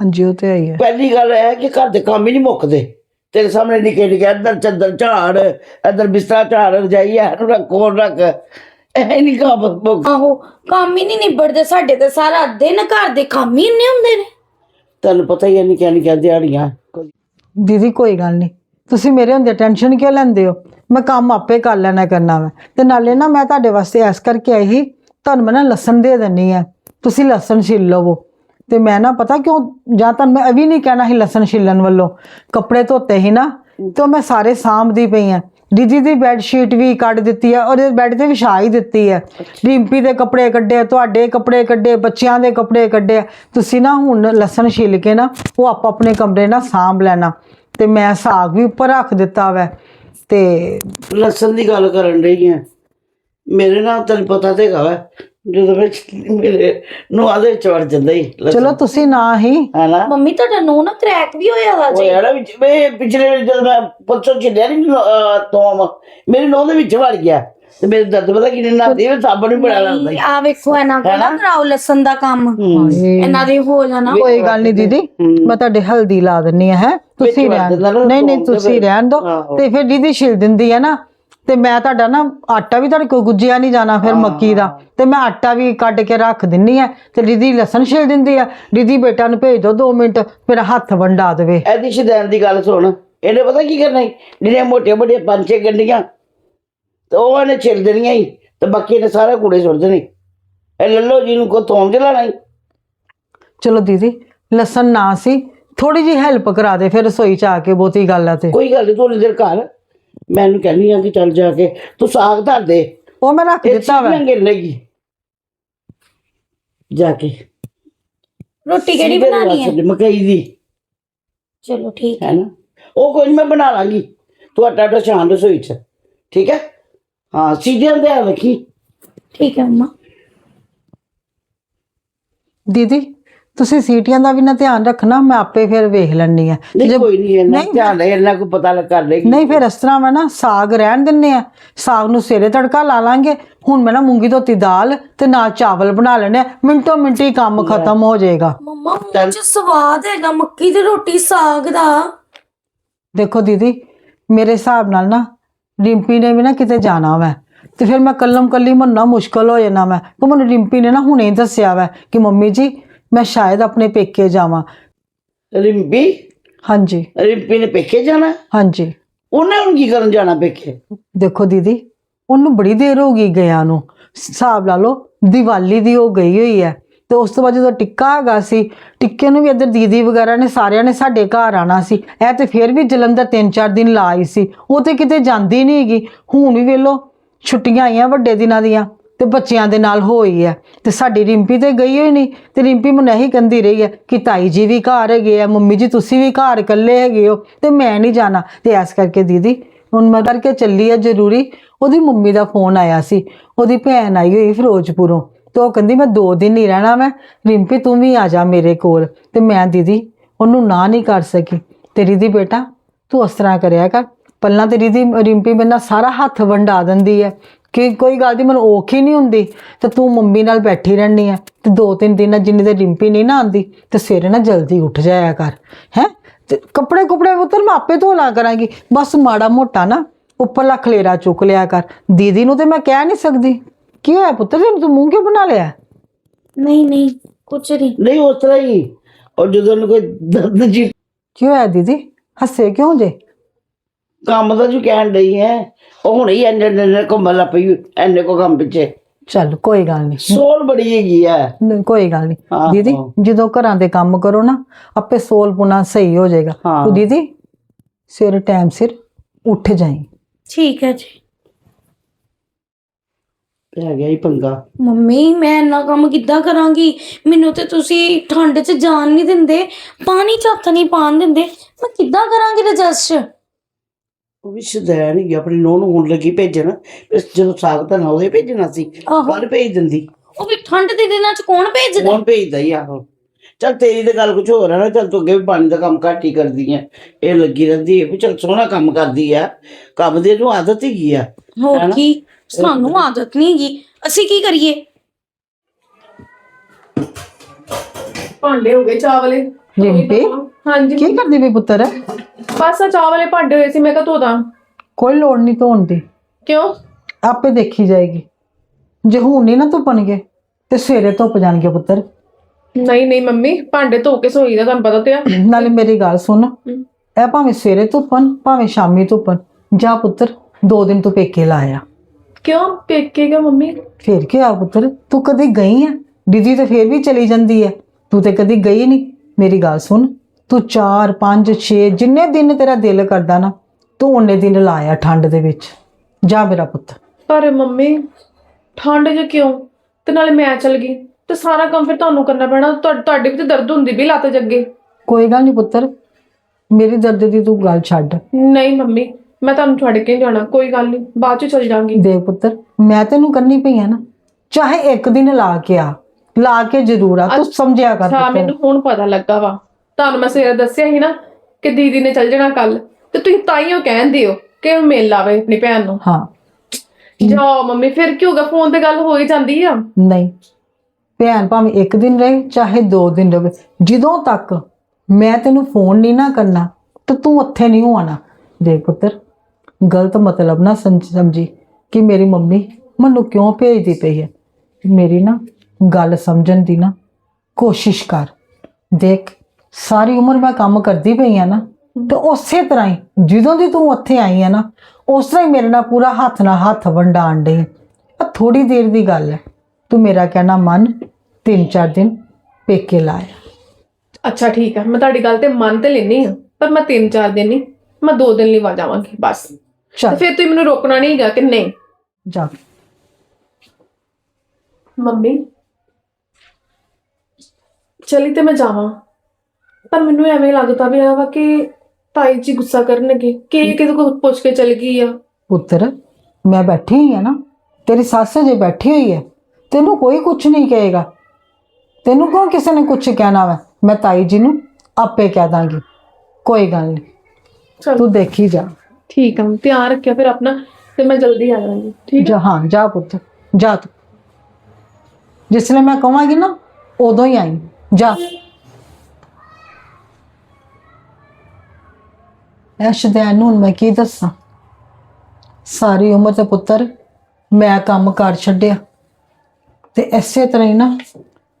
D: ਹਾਂਜੀ ਉਹ ਤੇ ਆਈ ਹੈ
B: ਪਹਿਲੀ ਗੱਲ ਇਹ ਹੈ ਕਿ ਘਰ ਦੇ ਕੰਮ ਹੀ ਨਹੀਂ ਮੁੱਕਦੇ। ਤੇਰੇ ਸਾਹਮਣੇ ਨਿੱਕੇ ਨਿੱਕੇ ਇੱਧਰ ਚੱਦਰ ਝਾੜ ਇੱਧਰ ਬਿਸਤਰਾ ਝਾੜ ਰਜਾਈ ਹੈ ਨੂੰ ਰੱਖ ਕੋਲ ਰੱਖ। ਇਹ ਨਹੀਂ ਕੰਮ ਮੁੱਕ
A: ਆਹੋ ਕੰਮ ਹੀ ਨਹੀਂ ਨਿਬੜਦੇ ਸਾਡੇ ਤੇ ਸਾਰਾ ਦਿਨ ਘਰ ਦੇ ਕੰਮ ਹੀ ਇੰਨੇ ਹੁੰਦੇ ਨੇ।
B: ਤੈਨੂੰ ਪਤਾ ਹੀ ਹੈ ਨਿੱਕੀਆਂ ਨਿੱਕੀਆਂ ਦਿਹਾੜੀਆਂ।
D: ਦੀਦੀ ਕੋਈ ਗੱਲ ਨਹੀਂ ਤੁਸੀਂ ਮੇਰੇ ਹੁੰਦੇ ਟੈਨਸ਼ਨ ਕਿਉਂ ਲੈਂਦੇ ਹੋ? ਮੈਂ ਕੰਮ ਆਪੇ ਕਰ ਲੈਣਾ ਕਰਨਾ ਵਾ। ਤੇ ਨਾਲੇ ਨਾ ਮੈਂ ਤੁਹਾਡੇ ਵਾਸਤੇ ਐਸ ਕਰਕੇ ਆਈ ਸੀ ਤੁਹਾਨੂੰ ਮੈਂ ਨਾ ਲਸਣ ਦੇ ਦਿੰਨੀ ਆ। ਤੁਸੀਂ ਲਸਣ ਛਿੱਲ ਲਵੋ। ਤੇ ਮੈਂ ਨਾ ਪਤਾ ਕਿਉਂ ਜਾਂ ਤਾਂ ਮੈਂ ਵੀ ਨਹੀਂ ਕਹਿਣਾ ਸੀ ਲਸਣ ਛਿੱਲਣ ਵੱਲੋਂ ਕੱਪੜੇ ਧੋਤੇ ਸੀ ਨਾ ਤੇ ਮੈਂ ਸਾਰੇ ਸਾਂਭਦੀ ਪਈ ਆ ਦੀਦੀ ਦੀ ਬੈੱਡ ਸ਼ੀਟ ਵੀ ਕੱਢ ਦਿੱਤੀ ਆ ਔਰ ਬੈੱਡ ਤੇ ਵਿਛਾ ਹੀ ਦਿੱਤੀ ਹੈ ਰਿੰਪੀ ਦੇ ਕੱਪੜੇ ਕੱਢੇ ਤੁਹਾਡੇ ਕੱਪੜੇ ਕੱਢੇ ਬੱਚਿਆਂ ਦੇ ਕੱਪੜੇ ਕੱਢੇ ਤੁਸੀਂ ਨਾ ਹੁਣ ਲਸਣ ਛਿੱਲ ਕੇ ਨਾ ਉਹ ਆਪ ਆਪਣੇ ਕਮਰੇ ਨਾਲ ਸਾਂਭ ਲੈਣਾ। ਤੇ ਮੈਂ ਸਾਗ ਵੀ ਉੱਪਰ ਰੱਖ ਦਿੱਤਾ ਵੈ। ਤੇ
B: ਲਸਣ ਦੀ ਗੱਲ ਕਰਨ ਰਹੀ ਹੈ ਮੇਰੇ ਨਾਲ ਤੈਨੂੰ ਪਤਾ ਤੇ ਹੈਗਾ ਵਾ ਜਦੋਂ ਮੈਂ ਮੇਰੇ ਨੂੰ ਆਦੇ ਚੜ ਜਾਂਦਾ ਹੀ
D: ਚਲੋ ਤੁਸੀਂ ਨਾ ਹੀ।
B: ਹੈਨਾ?
A: ਮੰਮੀ ਤੁਹਾਡਾ ਨੋ ਨਾ ਕ੍ਰੈਕ ਵੀ ਹੋਇਆ ਵਾ
B: ਉਹ
A: ਜੀ।
B: ਯਾਰ ਵਿੱਚ ਵੇ ਪਿਛਲੇ ਜਦੋਂ ਮੈਂ ਪਰਸੋਂ ਛਿੱਲਿਆ ਨਹੀਂ ਤੋਮ ਮੇਰੇ ਨੋਹ ਦੇ ਵਿੱਚ ਵੜ ਗਿਆ। ਤੇ ਮੇਰੇ ਦਰਦ ਪਤਾ ਕਿੰਨੇ ਨਾ ਦੇ ਸਾਬਣ ਵੀ ਬੜਾ ਲੱਗਦਾ ਈ।
A: ਆ ਵੇਖੋ ਇਹਨਾਂ ਕੋਲ ਨਾ ਕਰਾਓ ਲਸਣ ਦਾ ਕੰਮ। ਇਹਨਾਂ ਦੇ ਹੋ ਜਾਣਾ।
D: ਕੋਈ ਗੱਲ ਨਹੀਂ ਦੀਦੀ ਮੈਂ ਤੁਹਾਡੇ ਹਲਦੀ ਲਾ ਦਿੰਨੀ ਆ ਹੈ। ਤੁਸੀਂ
B: ਵੜ
D: ਰਹਿਣ
B: ਦਿੰਦਾ ਨਾ,
D: ਨਹੀਂ ਨਹੀਂ
B: ਤੇ
D: ਤੁਸੀਂ
B: ਫਿਰ।
D: ਰਹਿਣ ਦਿਓ।
B: ਆਹੋ।
D: ਤੇ ਫਿਰ ਦੀਦੀ ਛਿਲ ਦਿੰਦੀ ਹੈ ਨਾ। ਤੇ ਮੈਂ ਤੁਹਾਡਾ ਨਾ ਆਟਾ ਵੀ ਤੁਹਾਡੇ ਕੋਲ ਗੁੱਜਿਆ ਨਹੀਂ ਜਾਣਾ ਫਿਰ ਮੱਕੀ ਦਾ। ਤੇ ਮੈਂ ਆਟਾ ਵੀ ਕੱਢ ਕੇ ਰੱਖ ਦਿੰਨੀ ਆ ਤੇ ਦੀਦੀ ਲਸਣ ਛਿਲ ਦਿੰਦੀ ਆ। ਦੀਦੀ ਬੇਟਾ ਨੂੰ ਭੇਜ ਦਿਓ 2 ਮਿੰਟ ਫਿਰ ਹੱਥ ਵੰਡਾ ਦੇਵੇ।
B: ਇਹਦੀ ਸ਼ਦੈਨ ਦੀ ਗੱਲ ਸੁਣ ਇਹਨੇ ਪਤਾ ਕੀ ਕਰਨਾ ਈ? ਜਿਹੜੀਆਂ ਮੋਟੀਆਂ ਮੋਟੀਆਂ ਪੰਜ ਛੇ ਗੰਡੀਆਂ ਤੇ ਉਹ ਇਹਨੇ ਛਿਲ ਦੇਣੀਆਂ ਹੀ ਤੇ ਬਾਕੀ ਨੇ ਸਾਰਾ ਕੂੜੇ ਸੁੱਟ ਦੇਣੇ। ਇਹ ਲੱਲੋ ਜੀ ਨੂੰ ਕੋ ਥੋਮ ਜਲਾਣਾ ਹੀ
D: ਚਲੋ ਦੀਦੀ ਲਸਣ ਨਾ ਸੀ ਥੋੜੀ ਜੀ ਹੈਲਪ ਕਰਾ ਦੇ ਫਿਰ ਰਸੋਈ ਚ ਆ ਕੇ ਬਹੁਤੀ ਗੱਲ ਆ ਤੇ।
B: ਕੋਈ ਗੱਲ ਨਹੀਂ ਥੋੜੀ ਦੇਰ ਘਰ। ਮੈਨੂੰ ਕਹਿੰਦੀ ਆ ਕਿ ਚੱਲ ਜਾ ਕੇ ਤੂੰ ਸਾਗ ਧਰ ਦੇ।
D: ਉਹ ਮੈਂ ਰੱਖ
B: ਇਹ
D: ਦਿੱਤਾ ਵਾ।
B: ਚੀਜ਼ਾਂ ਗਿਰਨੇਗੀ ਜਾ ਕੇ।
A: ਰੋਟੀ ਕਿਹੜੀ
B: ਸੀਧੇ
A: ਬਣਾਣੀ ਹੈ
B: ਮਕਈ ਦੀ।
A: ਚਲੋ ਠੀਕ ਹੈ
B: ਹੈ ਨਾ ਉਹ ਕੋਈ ਨੀ ਮੈਂ ਬਣਾ ਲਾਂਗੀ। ਤੂੰ ਆਟਾ ਆਟਾ ਛਾਣ ਰਸੋਈ ਚ। ਠੀਕ ਹੈ ਹਾਂ ਚੀਜ਼ਾਂ ਦੇ ਰੱਖੀ
A: ਠੀਕ ਹੈ ਮੰਮਾ।
D: ਦੀਦੀ ਤੁਸੀਂ ਸੀਟੀਆਂ ਦਾ ਵੀ ਨਾ ਧਿਆਨ ਰੱਖਣਾ ਮੈਂ ਆਪੇ ਫਿਰ ਵੇਖ ਲੈਣੀ ਆ
B: ਨਹੀਂ ਕੋਈ ਨਹੀਂ ਇਹਨਾਂ ਧਿਆਨ ਦੇ ਇਹਨਾਂ ਕੋ ਪਤਾ ਲੱਗ ਕਰ ਲੇਗੀ
D: ਨਹੀਂ ਫਿਰ ਇਸ ਤਰ੍ਹਾਂ ਵਾ ਨਾ ਸਾਗ ਰਹਿਣ ਦਿੰਨੇ ਆ ਸਾਗ ਨੂੰ ਸਵੇਰੇ ਤੜਕਾ ਲਾ ਲਾਂਗੇ। ਹੁਣ ਮੈਂ ਨਾ ਮੂੰਗੀ ਧੋਤੀ ਦਾਲ ਤੇ ਨਾਲ ਚਾਵਲ ਬਣਾ ਲੈਣੇ ਆ ਮਿੰਟੋ ਮਿੰਟੀ ਕੰਮ ਖਤਮ ਹੋ ਜਾਏਗਾ।
A: ਮੰਮਾ ਮੂੰਹ ਚ ਸਵਾਦ ਹੈਗਾ ਮੱਕੀ ਦੀ ਰੋਟੀ ਸਾਗ ਦਾ।
D: ਦੇਖੋ ਦੀਦੀ ਮੇਰੇ ਹਿਸਾਬ ਨਾਲ ਨਾ ਰਿੰਪੀ ਨੇ ਵੀ ਨਾ ਕਿਤੇ ਜਾਣਾ ਵਾ। ਤੇ ਫਿਰ ਮੈਂ ਕੱਲਮ ਕੱਲੀ ਮੰਨਣਾ ਮੁਸ਼ਕਲ ਹੋ ਜਾਣਾ ਵਾ। ਉਹ ਮੈਨੂੰ ਰਿੰਪੀ ਨੇ ਨਾ ਹੁਣੇ ਹੀ ਦੱਸਿਆ ਵਾ ਕਿ ਮੰਮੀ ਜੀ ਮੈਂ ਸ਼ਾਇਦ ਆਪਣੇ ਪੇਕੇ ਜਾਵਾਂ।
B: ਰਿੰਪੀ?
D: ਹਾਂਜੀ।
B: ਰਿੰਪੀ ਨੇ ਪੇਕੇ ਜਾਣਾ?
D: ਹਾਂਜੀ।
B: ਉਹਨੇ ਹੁਣ ਕੀ ਕਰਨ ਜਾਣਾ ਪੇਕੇ?
D: ਦੇਖੋ ਦੀਦੀ ਉਹਨੂੰ ਬੜੀ ਦੇਰ ਹੋ ਗਈ ਗਿਆ ਨੂੰ। ਹਿਸਾਬ ਲਾ ਲਓ ਦੀਵਾਲੀ ਦੀ ਉਹ ਗਈ ਹੋਈ ਹੈ। ਤੇ ਉਸ ਤੋਂ ਬਾਅਦ ਜਦੋਂ ਟਿੱਕਾ ਹੈਗਾ ਸੀ ਟਿੱਕੇ ਨੂੰ ਵੀ ਇੱਧਰ ਦੀਦੀ ਵਗੈਰਾ ਨੇ ਸਾਰਿਆਂ ਨੇ ਸਾਡੇ ਘਰ ਆਣਾ ਸੀ। ਇਹ ਤੇ ਫਿਰ ਵੀ ਜਲੰਧਰ 3-4 ਦਿਨ ਲਾ ਆਈ ਸੀ। ਉਹ ਤੇ ਕਿਤੇ ਜਾਂਦੀ ਨਹੀਂ ਹੈਗੀ। ਹੁਣ ਵੀ ਵੇਲੋ ਛੁੱਟੀਆਂ ਆਈਆਂ ਵੱਡੇ ਦਿਨਾਂ ਦੀਆਂ। ਤੇ ਬੱਚਿਆਂ ਦੇ ਨਾਲ ਹੋਈ ਹੈ ਤੇ ਸਾਡੀ ਰਿੰਪੀ ਤੇ ਗਈ ਹੋਈ ਨਹੀਂ। ਤੇ ਰਿੰਪੀ ਮੈਨੂੰ ਇਹੀ ਕਹਿੰਦੀ ਰਹੀ ਹੈ ਕਿ ਤਾਈ ਜੀ ਵੀ ਘਰ ਹੈਗੇ ਆ, ਮੰਮੀ ਜੀ ਤੁਸੀਂ ਵੀ ਘਰ ਇਕੱਲੇ ਹੈਗੇ ਹੋ ਤੇ ਮੈਂ ਨਹੀਂ ਜਾਣਾ। ਤੇ ਐਸ ਕਰਕੇ ਦੀਦੀ, ਹੁਣ ਮੈਂ ਕਰਕੇ ਚੱਲੀ ਆ ਜ਼ਰੂਰੀ। ਉਹਦੀ ਮੰਮੀ ਦਾ ਫੋਨ ਆਇਆ ਸੀ। ਉਹਦੀ ਭੈਣ ਆਈ ਹੋਈ ਫਿਰੋਜ਼ਪੁਰੋਂ। ਤੇ ਉਹ ਕਹਿੰਦੀ, ਮੈਂ 2 ਦਿਨ ਹੀ ਰਹਿਣਾ ਮੈਂ ਰਿੰਪੀ, ਤੂੰ ਵੀ ਆ ਜਾ ਮੇਰੇ ਕੋਲ। ਤੇ ਮੈਂ ਦੀਦੀ, ਉਹਨੂੰ ਨਾ ਨਹੀਂ ਕਰ ਸਕੀ। ਤੇਰੀ ਦੀ ਬੇਟਾ, ਤੂੰ ਇਸ ਤਰ੍ਹਾਂ ਕਰਿਆ ਕਰ। ਪੱਲਾਂ ਤੇਰੀ ਦੀ ਰਿੰਪੀ ਮੇਰੇ ਸਾਰਾ ਹੱਥ ਵੰਡਾ ਦਿੰਦੀ ਹੈ ਕਿ ਕੋਈ ਗੱਲ ਦੀ ਮੈਨੂੰ ਔਖ ਹੀ ਨਹੀਂ ਹੁੰਦੀ ਤੇ ਤੂੰ ਮੰਮੀ ਨਾਲ ਬੈਠੀ ਰਹਿਣੀ ਹੈ ਤੇ ਦੋ ਤਿੰਨ ਦਿਨ ਜਿੰਨੀ ਦੇ ਰਿੰਪੀ ਨਹੀਂ ਨਾ ਆਂਦੀ ਤੇ ਸਵੇਰੇ ਨਾ ਜਲਦੀ ਉੱਠ ਜਾਇਆ ਕਰ ਹੈ? ਤੇ ਕੱਪੜੇ ਕੁਪੜੇ ਪੁੱਤਰ ਮੈਂ ਆਪੇ ਧੋ ਲਾ ਕਰਾਂਗੀ ਬਸ ਮਾੜਾ ਮੋਟਾ ਨਾ ਉੱਪਰਲਾ ਖਲੇਰਾ ਚੁੱਕ ਲਿਆ ਕਰ। ਦੀਦੀ ਨੂੰ ਤੇ ਮੈਂ ਕਹਿ ਨਹੀਂ ਸਕਦੀ। ਕੀ ਹੋਇਆ ਪੁੱਤਰ ਤੈਨੂੰ ਤੂੰ ਮੂੰਹ ਕਿਉਂ ਬਣਾ ਲਿਆ?
A: ਨਹੀਂ ਨਹੀਂ ਕੁਛ ਨਹੀਂ।
B: ਨਹੀਂ ਉਸ ਤਰ੍ਹਾਂ ਹੀ। ਔਰ ਜਦੋਂ ਨੂੰ ਕੋਈ ਦਰਦ ਜੀ
D: ਕੀ ਹੋਇਆ ਦੀਦੀ? ਹੱਸੇ ਕਿਉਂ ਜੇ?
B: ਕੰਮ ਦਾ ਜੋ ਕਹਿਣ ਡਈ ਹੈ। ਉਹ ਹੁਣੇ ਹੀ ਐਨੇ ਐਨੇ ਘੁੰਮਣ ਲੱਗ ਪਈ ਐਨੇ ਕੋ ਕੰਮ ਪਿੱਛੇ।
D: ਚੱਲ ਕੋਈ ਗੱਲ ਨਹੀਂ।
B: ਸੋਲ ਬੜੀ ਹੈਗੀ ਹੈ
D: ਨਹੀਂ, ਕੋਈ ਗੱਲ ਨਹੀਂ। ਦੀਦੀ ਜਦੋਂ ਘਰਾਂ ਦੇ ਕੰਮ ਕਰੋ ਨਾ ਆਪੇ ਸੋਲ ਪੁਣਾ ਸਹੀ ਹੋ ਜਾਏਗਾ।
B: ਹਾਂ।
D: ਤੂੰ ਦੀਦੀ ਸਿਰ ਟਾਈਮ ਸਿਰ ਉੱਠ ਜਾਈਂ।
A: ਠੀਕ ਹੈ ਜੀ।
B: ਪੈ ਗਿਆ ਹੀ ਪੰਗਾ।
A: ਮੰਮੀ ਮੈਂ ਇੰਨਾ ਕੰਮ ਕਿੱਦਾਂ ਕਰਾਂਗੀ? ਮੈਨੂੰ ਤੇ ਤੁਸੀਂ ਠੰਡ 'ਚ ਜਾਣ ਨਹੀਂ ਦਿੰਦੇ ਪਾਣੀ 'ਚ ਹੱਥ ਨਹੀਂ ਪਾਣ ਦਿੰਦੇ। ਮੈਂ ਕਿੱਦਾਂ ਕਰਾਂਗੀ ਰਜਿਸਟ
B: ਉਹ ਵੀ ਸ਼ਦੈਨ ਹੀ ਆਪਣੀ ਨੂੰਹ ਨੂੰ ਹੁਣ ਲੱਗੀ ਭੇਜਣ ਵੀ ਜਦੋਂ ਸਾਗ ਤਾਂ ਨਾ ਉਹਦੇ ਭੇਜਣਾ ਸੀ
A: ਆਹੋ।
B: ਕੱਲ ਭੇਜ ਦਿੰਦੀ।
A: ਉਹ ਵੀ ਠੰਡ ਦੇ ਦਿਨਾਂ 'ਚ ਕੌਣ ਭੇਜਦਾ?
B: ਕੌਣ ਭੇਜਦਾ ਹੀ ਆਹੋ। ਚਲ ਤੇਰੀ ਤੇ ਗੱਲ ਕੁਝ ਹੋਰ ਹੈ ਨਾ ਚਲ ਤੂੰ ਅੱਗੇ ਵੀ ਪਾਣੀ ਦਾ ਕੰਮ ਘੱਟ ਹੀ ਕਰਦੀ ਹੈ ਇਹ ਲੱਗੀ ਰਹਿੰਦੀ ਹੈ ਵੀ ਚਲ ਸੋਹਣਾ ਕੰਮ ਕਰਦੀ ਆ। ਕੰਮ ਦੀ ਨੂੰ ਆਦਤ ਹੀ ਆ
A: ਹੋਰ
B: ਹੈਨਾ?
A: ਕੀ? ਸਾਨੂੰ ਆਦਤ ਨਹੀਂ ਹੈਗੀ। ਅਸੀਂ ਕੀ ਕਰੀਏ?
C: ਭਾਂਡੇ ਹੋ ਗਏ ਚਾਵਲੇ।
D: ਰਿੰਪੀ
C: ਹਾਂਜੀ।
D: ਕੀ ਕਰਦੀ ਵੀ ਪੁੱਤਰ?
C: ਬਸ ਆ ਚਾਵਲੇ ਭਾਂਡੇ ਹੋਏ ਸੀ ਮੈਂ ਕਿਹਾ ਧੋ ਦਾਂ।
D: ਕੋਈ ਲੋੜ ਨਹੀਂ ਧੋਣ ਦੀ।
C: ਕਿਉਂ?
D: ਆਪੇ ਦੇਖੀ ਜਾਏਗੀ। ਜੇ ਹੁਣ ਨਹੀਂ ਨਾ ਧੁੱਪਣਗੇ ਤੇ ਸਵੇਰੇ ਧੁੱਪ ਜਾਣਗੇ ਪੁੱਤਰ।
C: ਨਹੀਂ ਨਹੀਂ ਮੰਮੀ ਭਾਂਡੇ ਧੋ ਕੇ ਸੋਈ ਦਾ ਤੁਹਾਨੂੰ ਪਤਾ ਤੇ ਆ।
D: ਨਾਲੇ ਮੇਰੀ ਗੱਲ ਸੁਣ। ਇਹ ਭਾਵੇਂ ਸਵੇਰੇ ਧੁੱਪਣ ਭਾਵੇਂ ਸ਼ਾਮੀ ਧੁੱਪਣ। ਜਾ ਪੁੱਤਰ ਦੋ ਦਿਨ ਤੂੰ ਪੇਕੇ ਲਾਇਆ
C: ਕਿਉਂ? ਪੇਕੇ ਕਿਉਂ ਮੰਮੀ?
D: ਫੇਰ ਕੀ ਆ ਪੁੱਤਰ ਤੂੰ ਕਦੀ ਗਈ ਆ? ਦੀਦੀ ਤੇ ਫੇਰ ਵੀ ਚਲੀ ਜਾਂਦੀ ਹੈ ਤੂੰ ਤੇ ਕਦੀ ਗਈ ਨਹੀਂ। ਮੇਰੀ ਗੱਲ ਸੁਣ। ਤੂੰ 4 5 6 ਜਿੰਨੇ ਦਿਨ ਤੇਰਾ ਦਿਲ ਕਰਦਾ ਨਾ ਤੂੰ ਉਹਨੇ ਦਿਨ ਲਾਇਆ ਠੰਡ ਦੇ ਵਿੱਚ। ਜਾ ਮੇਰਾ ਪੁੱਤ।
C: ਪਰ ਮੰਮੀ ਠੰਡ 'ਚ ਕਿਉਂ? ਤੇ ਨਾਲੇ ਮੈਂ ਚਲ ਗਈ ਤੇ ਸਾਰਾ ਕੰਮ ਫਿਰ ਤੁਹਾਨੂੰ ਕਰਨਾ ਪੈਣਾ ਤੁਹਾ- ਤੁਹਾਡੇ ਵੀ ਤੇ ਦਰਦ ਹੁੰਦੀ ਵੀ ਲੱਤ ਜੱਗੇ
D: ਕੋਈ ਗੱਲ ਨਹੀਂ ਪੁੱਤਰ ਮੇਰੀ ਦਰਦ ਦੀ ਤੂੰ ਗੱਲ ਛੱਡ।
C: ਨਹੀਂ ਮੰਮੀ ਮੈਂ ਤੁਹਾਨੂੰ ਛੱਡ ਕੇ ਜਾਣਾ ਕੋਈ ਗੱਲ ਨਹੀਂ ਬਾਅਦ 'ਚ ਚਲ ਜਾਾਂਗੀ।
D: ਦੇ ਪੁੱਤਰ ਮੈਂ ਤੈਨੂੰ ਕਰਨੀ ਪਈ ਆ ਨਾ ਚਾਹੇ ਇੱਕ ਦਿਨ ਲਾ ਕੇ ਆ ਲਾ ਕੇ ਜ਼ਰੂਰ ਆ ਤੂੰ ਸਮਝਿਆ ਕਰ
C: ਹਾਂ
D: ਪੁੱਤਰ।
C: ਮੈਨੂੰ ਹੁਣ ਪਤਾ ਲੱਗਾ ਵਾ। ਤੁਹਾਨੂੰ ਮੈਂ ਸਵੇਰੇ ਦੱਸਿਆ ਸੀ ਨਾ ਕਿ ਦੀਦੀ ਨੇ ਚੱਲ ਜਾਣਾ ਕੱਲ ਤੇ ਤੁਸੀਂ ਤਾਈਓ ਕਹਿੰਦੇ ਹੋ ਕਿ ਮਿਲ ਆਵੇ ਆਪਣੀ ਭੈਣ ਨੂੰ।
D: ਹਾਂ।
C: ਜਾਓ ਮੰਮੀ ਫਿਰ ਕੀ ਹੋਗਾ ਫੋਨ ਤੇ ਗੱਲ ਹੋ ਹੀ ਜਾਂਦੀ ਆ।
D: ਨਹੀਂ ਭੈਣ ਭਾਵੇਂ ਇੱਕ ਦਿਨ ਰਹੇ ਚਾਹੇ ਦੋ ਦਿਨ ਰਹੇ ਜਦੋਂ ਤੱਕ ਮੈਂ ਤੈਨੂੰ ਫੋਨ ਨਹੀਂ ਨਾ ਕਰਨਾ ਤੇ ਤੂੰ ਉੱਥੇ ਨਹੀਂ ਆਣਾ ਦੇਖ ਪੁੱਤਰ ਗਲਤ ਮਤਲਬ ਨਾ ਸਮਝੀ ਕਿ ਮੇਰੀ ਮੰਮੀ ਮੈਨੂੰ ਕਿਉਂ ਭੇਜਦੀ ਪਈ ਹੈ। ਮੇਰੀ ਨਾ ਗੱਲ ਸਮਝਣ ਦੀ ਨਾ ਕੋਸ਼ਿਸ਼ ਕਰ। ਦੇਖ ਸਾਰੀ ਉਮਰ ਮੈਂ ਕੰਮ ਕਰਦੀ ਪਈ ਆ ਨਾ ਤੇ ਉਸੇ ਤਰ੍ਹਾਂ ਹੀ ਜਦੋਂ ਦੀ ਤੂੰ ਉੱਥੇ ਆਈ ਆ ਨਾ ਉਸ ਤਰ੍ਹਾਂ ਹੀ ਮੇਰੇ ਨਾਲ ਪੂਰਾ ਹੱਥ ਨਾਲ ਹੱਥ ਵੰਡਾਣ ਡਈ ਆ। ਥੋੜੀ ਦੇਰ ਦੀ ਗੱਲ ਹੈ ਤੂੰ ਮੇਰਾ ਕਹਿਣਾ ਮੰਨ ਤਿੰਨ ਚਾਰ ਦਿਨ ਪੇਕੇ ਲਾਇਆ
C: ਅੱਛਾ ਠੀਕ ਹੈ ਮੈਂ ਤੁਹਾਡੀ ਗੱਲ ਤੇ ਮੰਨ ਤੇ ਲੈਣੀ ਆ ਪਰ ਮੈਂ ਤਿੰਨ ਚਾਰ ਦਿਨ ਨਹੀਂ ਮੈਂ ਦੋ ਦਿਨ ਲਈ ਵਾ ਜਾਵਾਂਗੀ ਬਸ। ਤੇ
D: ਚੱਲ।
C: ਫਿਰ ਤੁਸੀਂ ਮੈਨੂੰ ਰੋਕਣਾ ਨਹੀਂ ਹੈਗਾ ਕਿ ਨਹੀਂ?
D: ਜਾ।
C: ਮੰਮੀ ਚਲੀ ਤੇ ਮੈਂ ਜਾਵਾਂ। ਪਰ ਮੈਨੂੰ ਐਵੇਂ ਲੱਗਦਾ ਵੀ ਆ ਵਾ ਕਿ ਤਾਈ ਜੀ ਗੁੱਸਾ ਕਰਨਗੇ। ਕਿ ਇਹ ਕਿਤੇ ਕੋਲ ਪੁੱਛ ਕੇ ਚਲ ਗਈ ਆ?
D: ਪੁੱਤਰ ਮੈਂ ਬੈਠੀ ਆ ਨਾ। ਤੇਰੀ ਸੱਸ ਜੇ ਬੈਠੀ ਹੋਈ ਹੈ ਤੈਨੂੰ ਕੋਈ ਕੁਝ ਨਹੀਂ ਕਹੇਗਾ। ਤੈਨੂੰ ਕਿਉਂ ਕਿਸੇ ਨੇ ਕੁਝ ਕਹਿਣਾ ਵਾ? ਮੈਂ ਤਾਈ ਜੀ ਨੂੰ ਆਪੇ ਕਹਿ ਦਾਂਗੀ। ਕੋਈ ਗੱਲ ਨਹੀਂ।
C: ਚਲ।
D: ਤੂੰ ਦੇਖੀ ਜਾ।
C: ਠੀਕ ਆ ਧਿਆਨ ਰੱਖਿਆ ਫਿਰ ਆਪਣਾ ਤੇ ਮੈਂ ਜਲਦੀ ਆ ਜਾਵਾਂਗੀ। ਠੀਕ
D: ਜਾ ਹਾਂ ਜਾ ਪੁੱਤ। ਜਾ ਤੂੰ। ਜਿਸ ਲਈ ਮੈਂ ਕਹਾਂਗੀ ਨਾ ਉਦੋਂ ਹੀ ਆਈ। ਜਾ। ਇਹ ਸ਼ਦੈਨ ਨੂੰ ਹੁਣ ਮੈਂ ਕੀ ਦੱਸਾਂ? ਸਾਰੀ ਉਮਰ ਤੇ ਪੁੱਤਰ ਮੈਂ ਕੰਮ ਕਰ ਛੱਡਿਆ। ਤੇ ਐਸੇ ਤਰ੍ਹਾਂ ਹੀ ਨਾ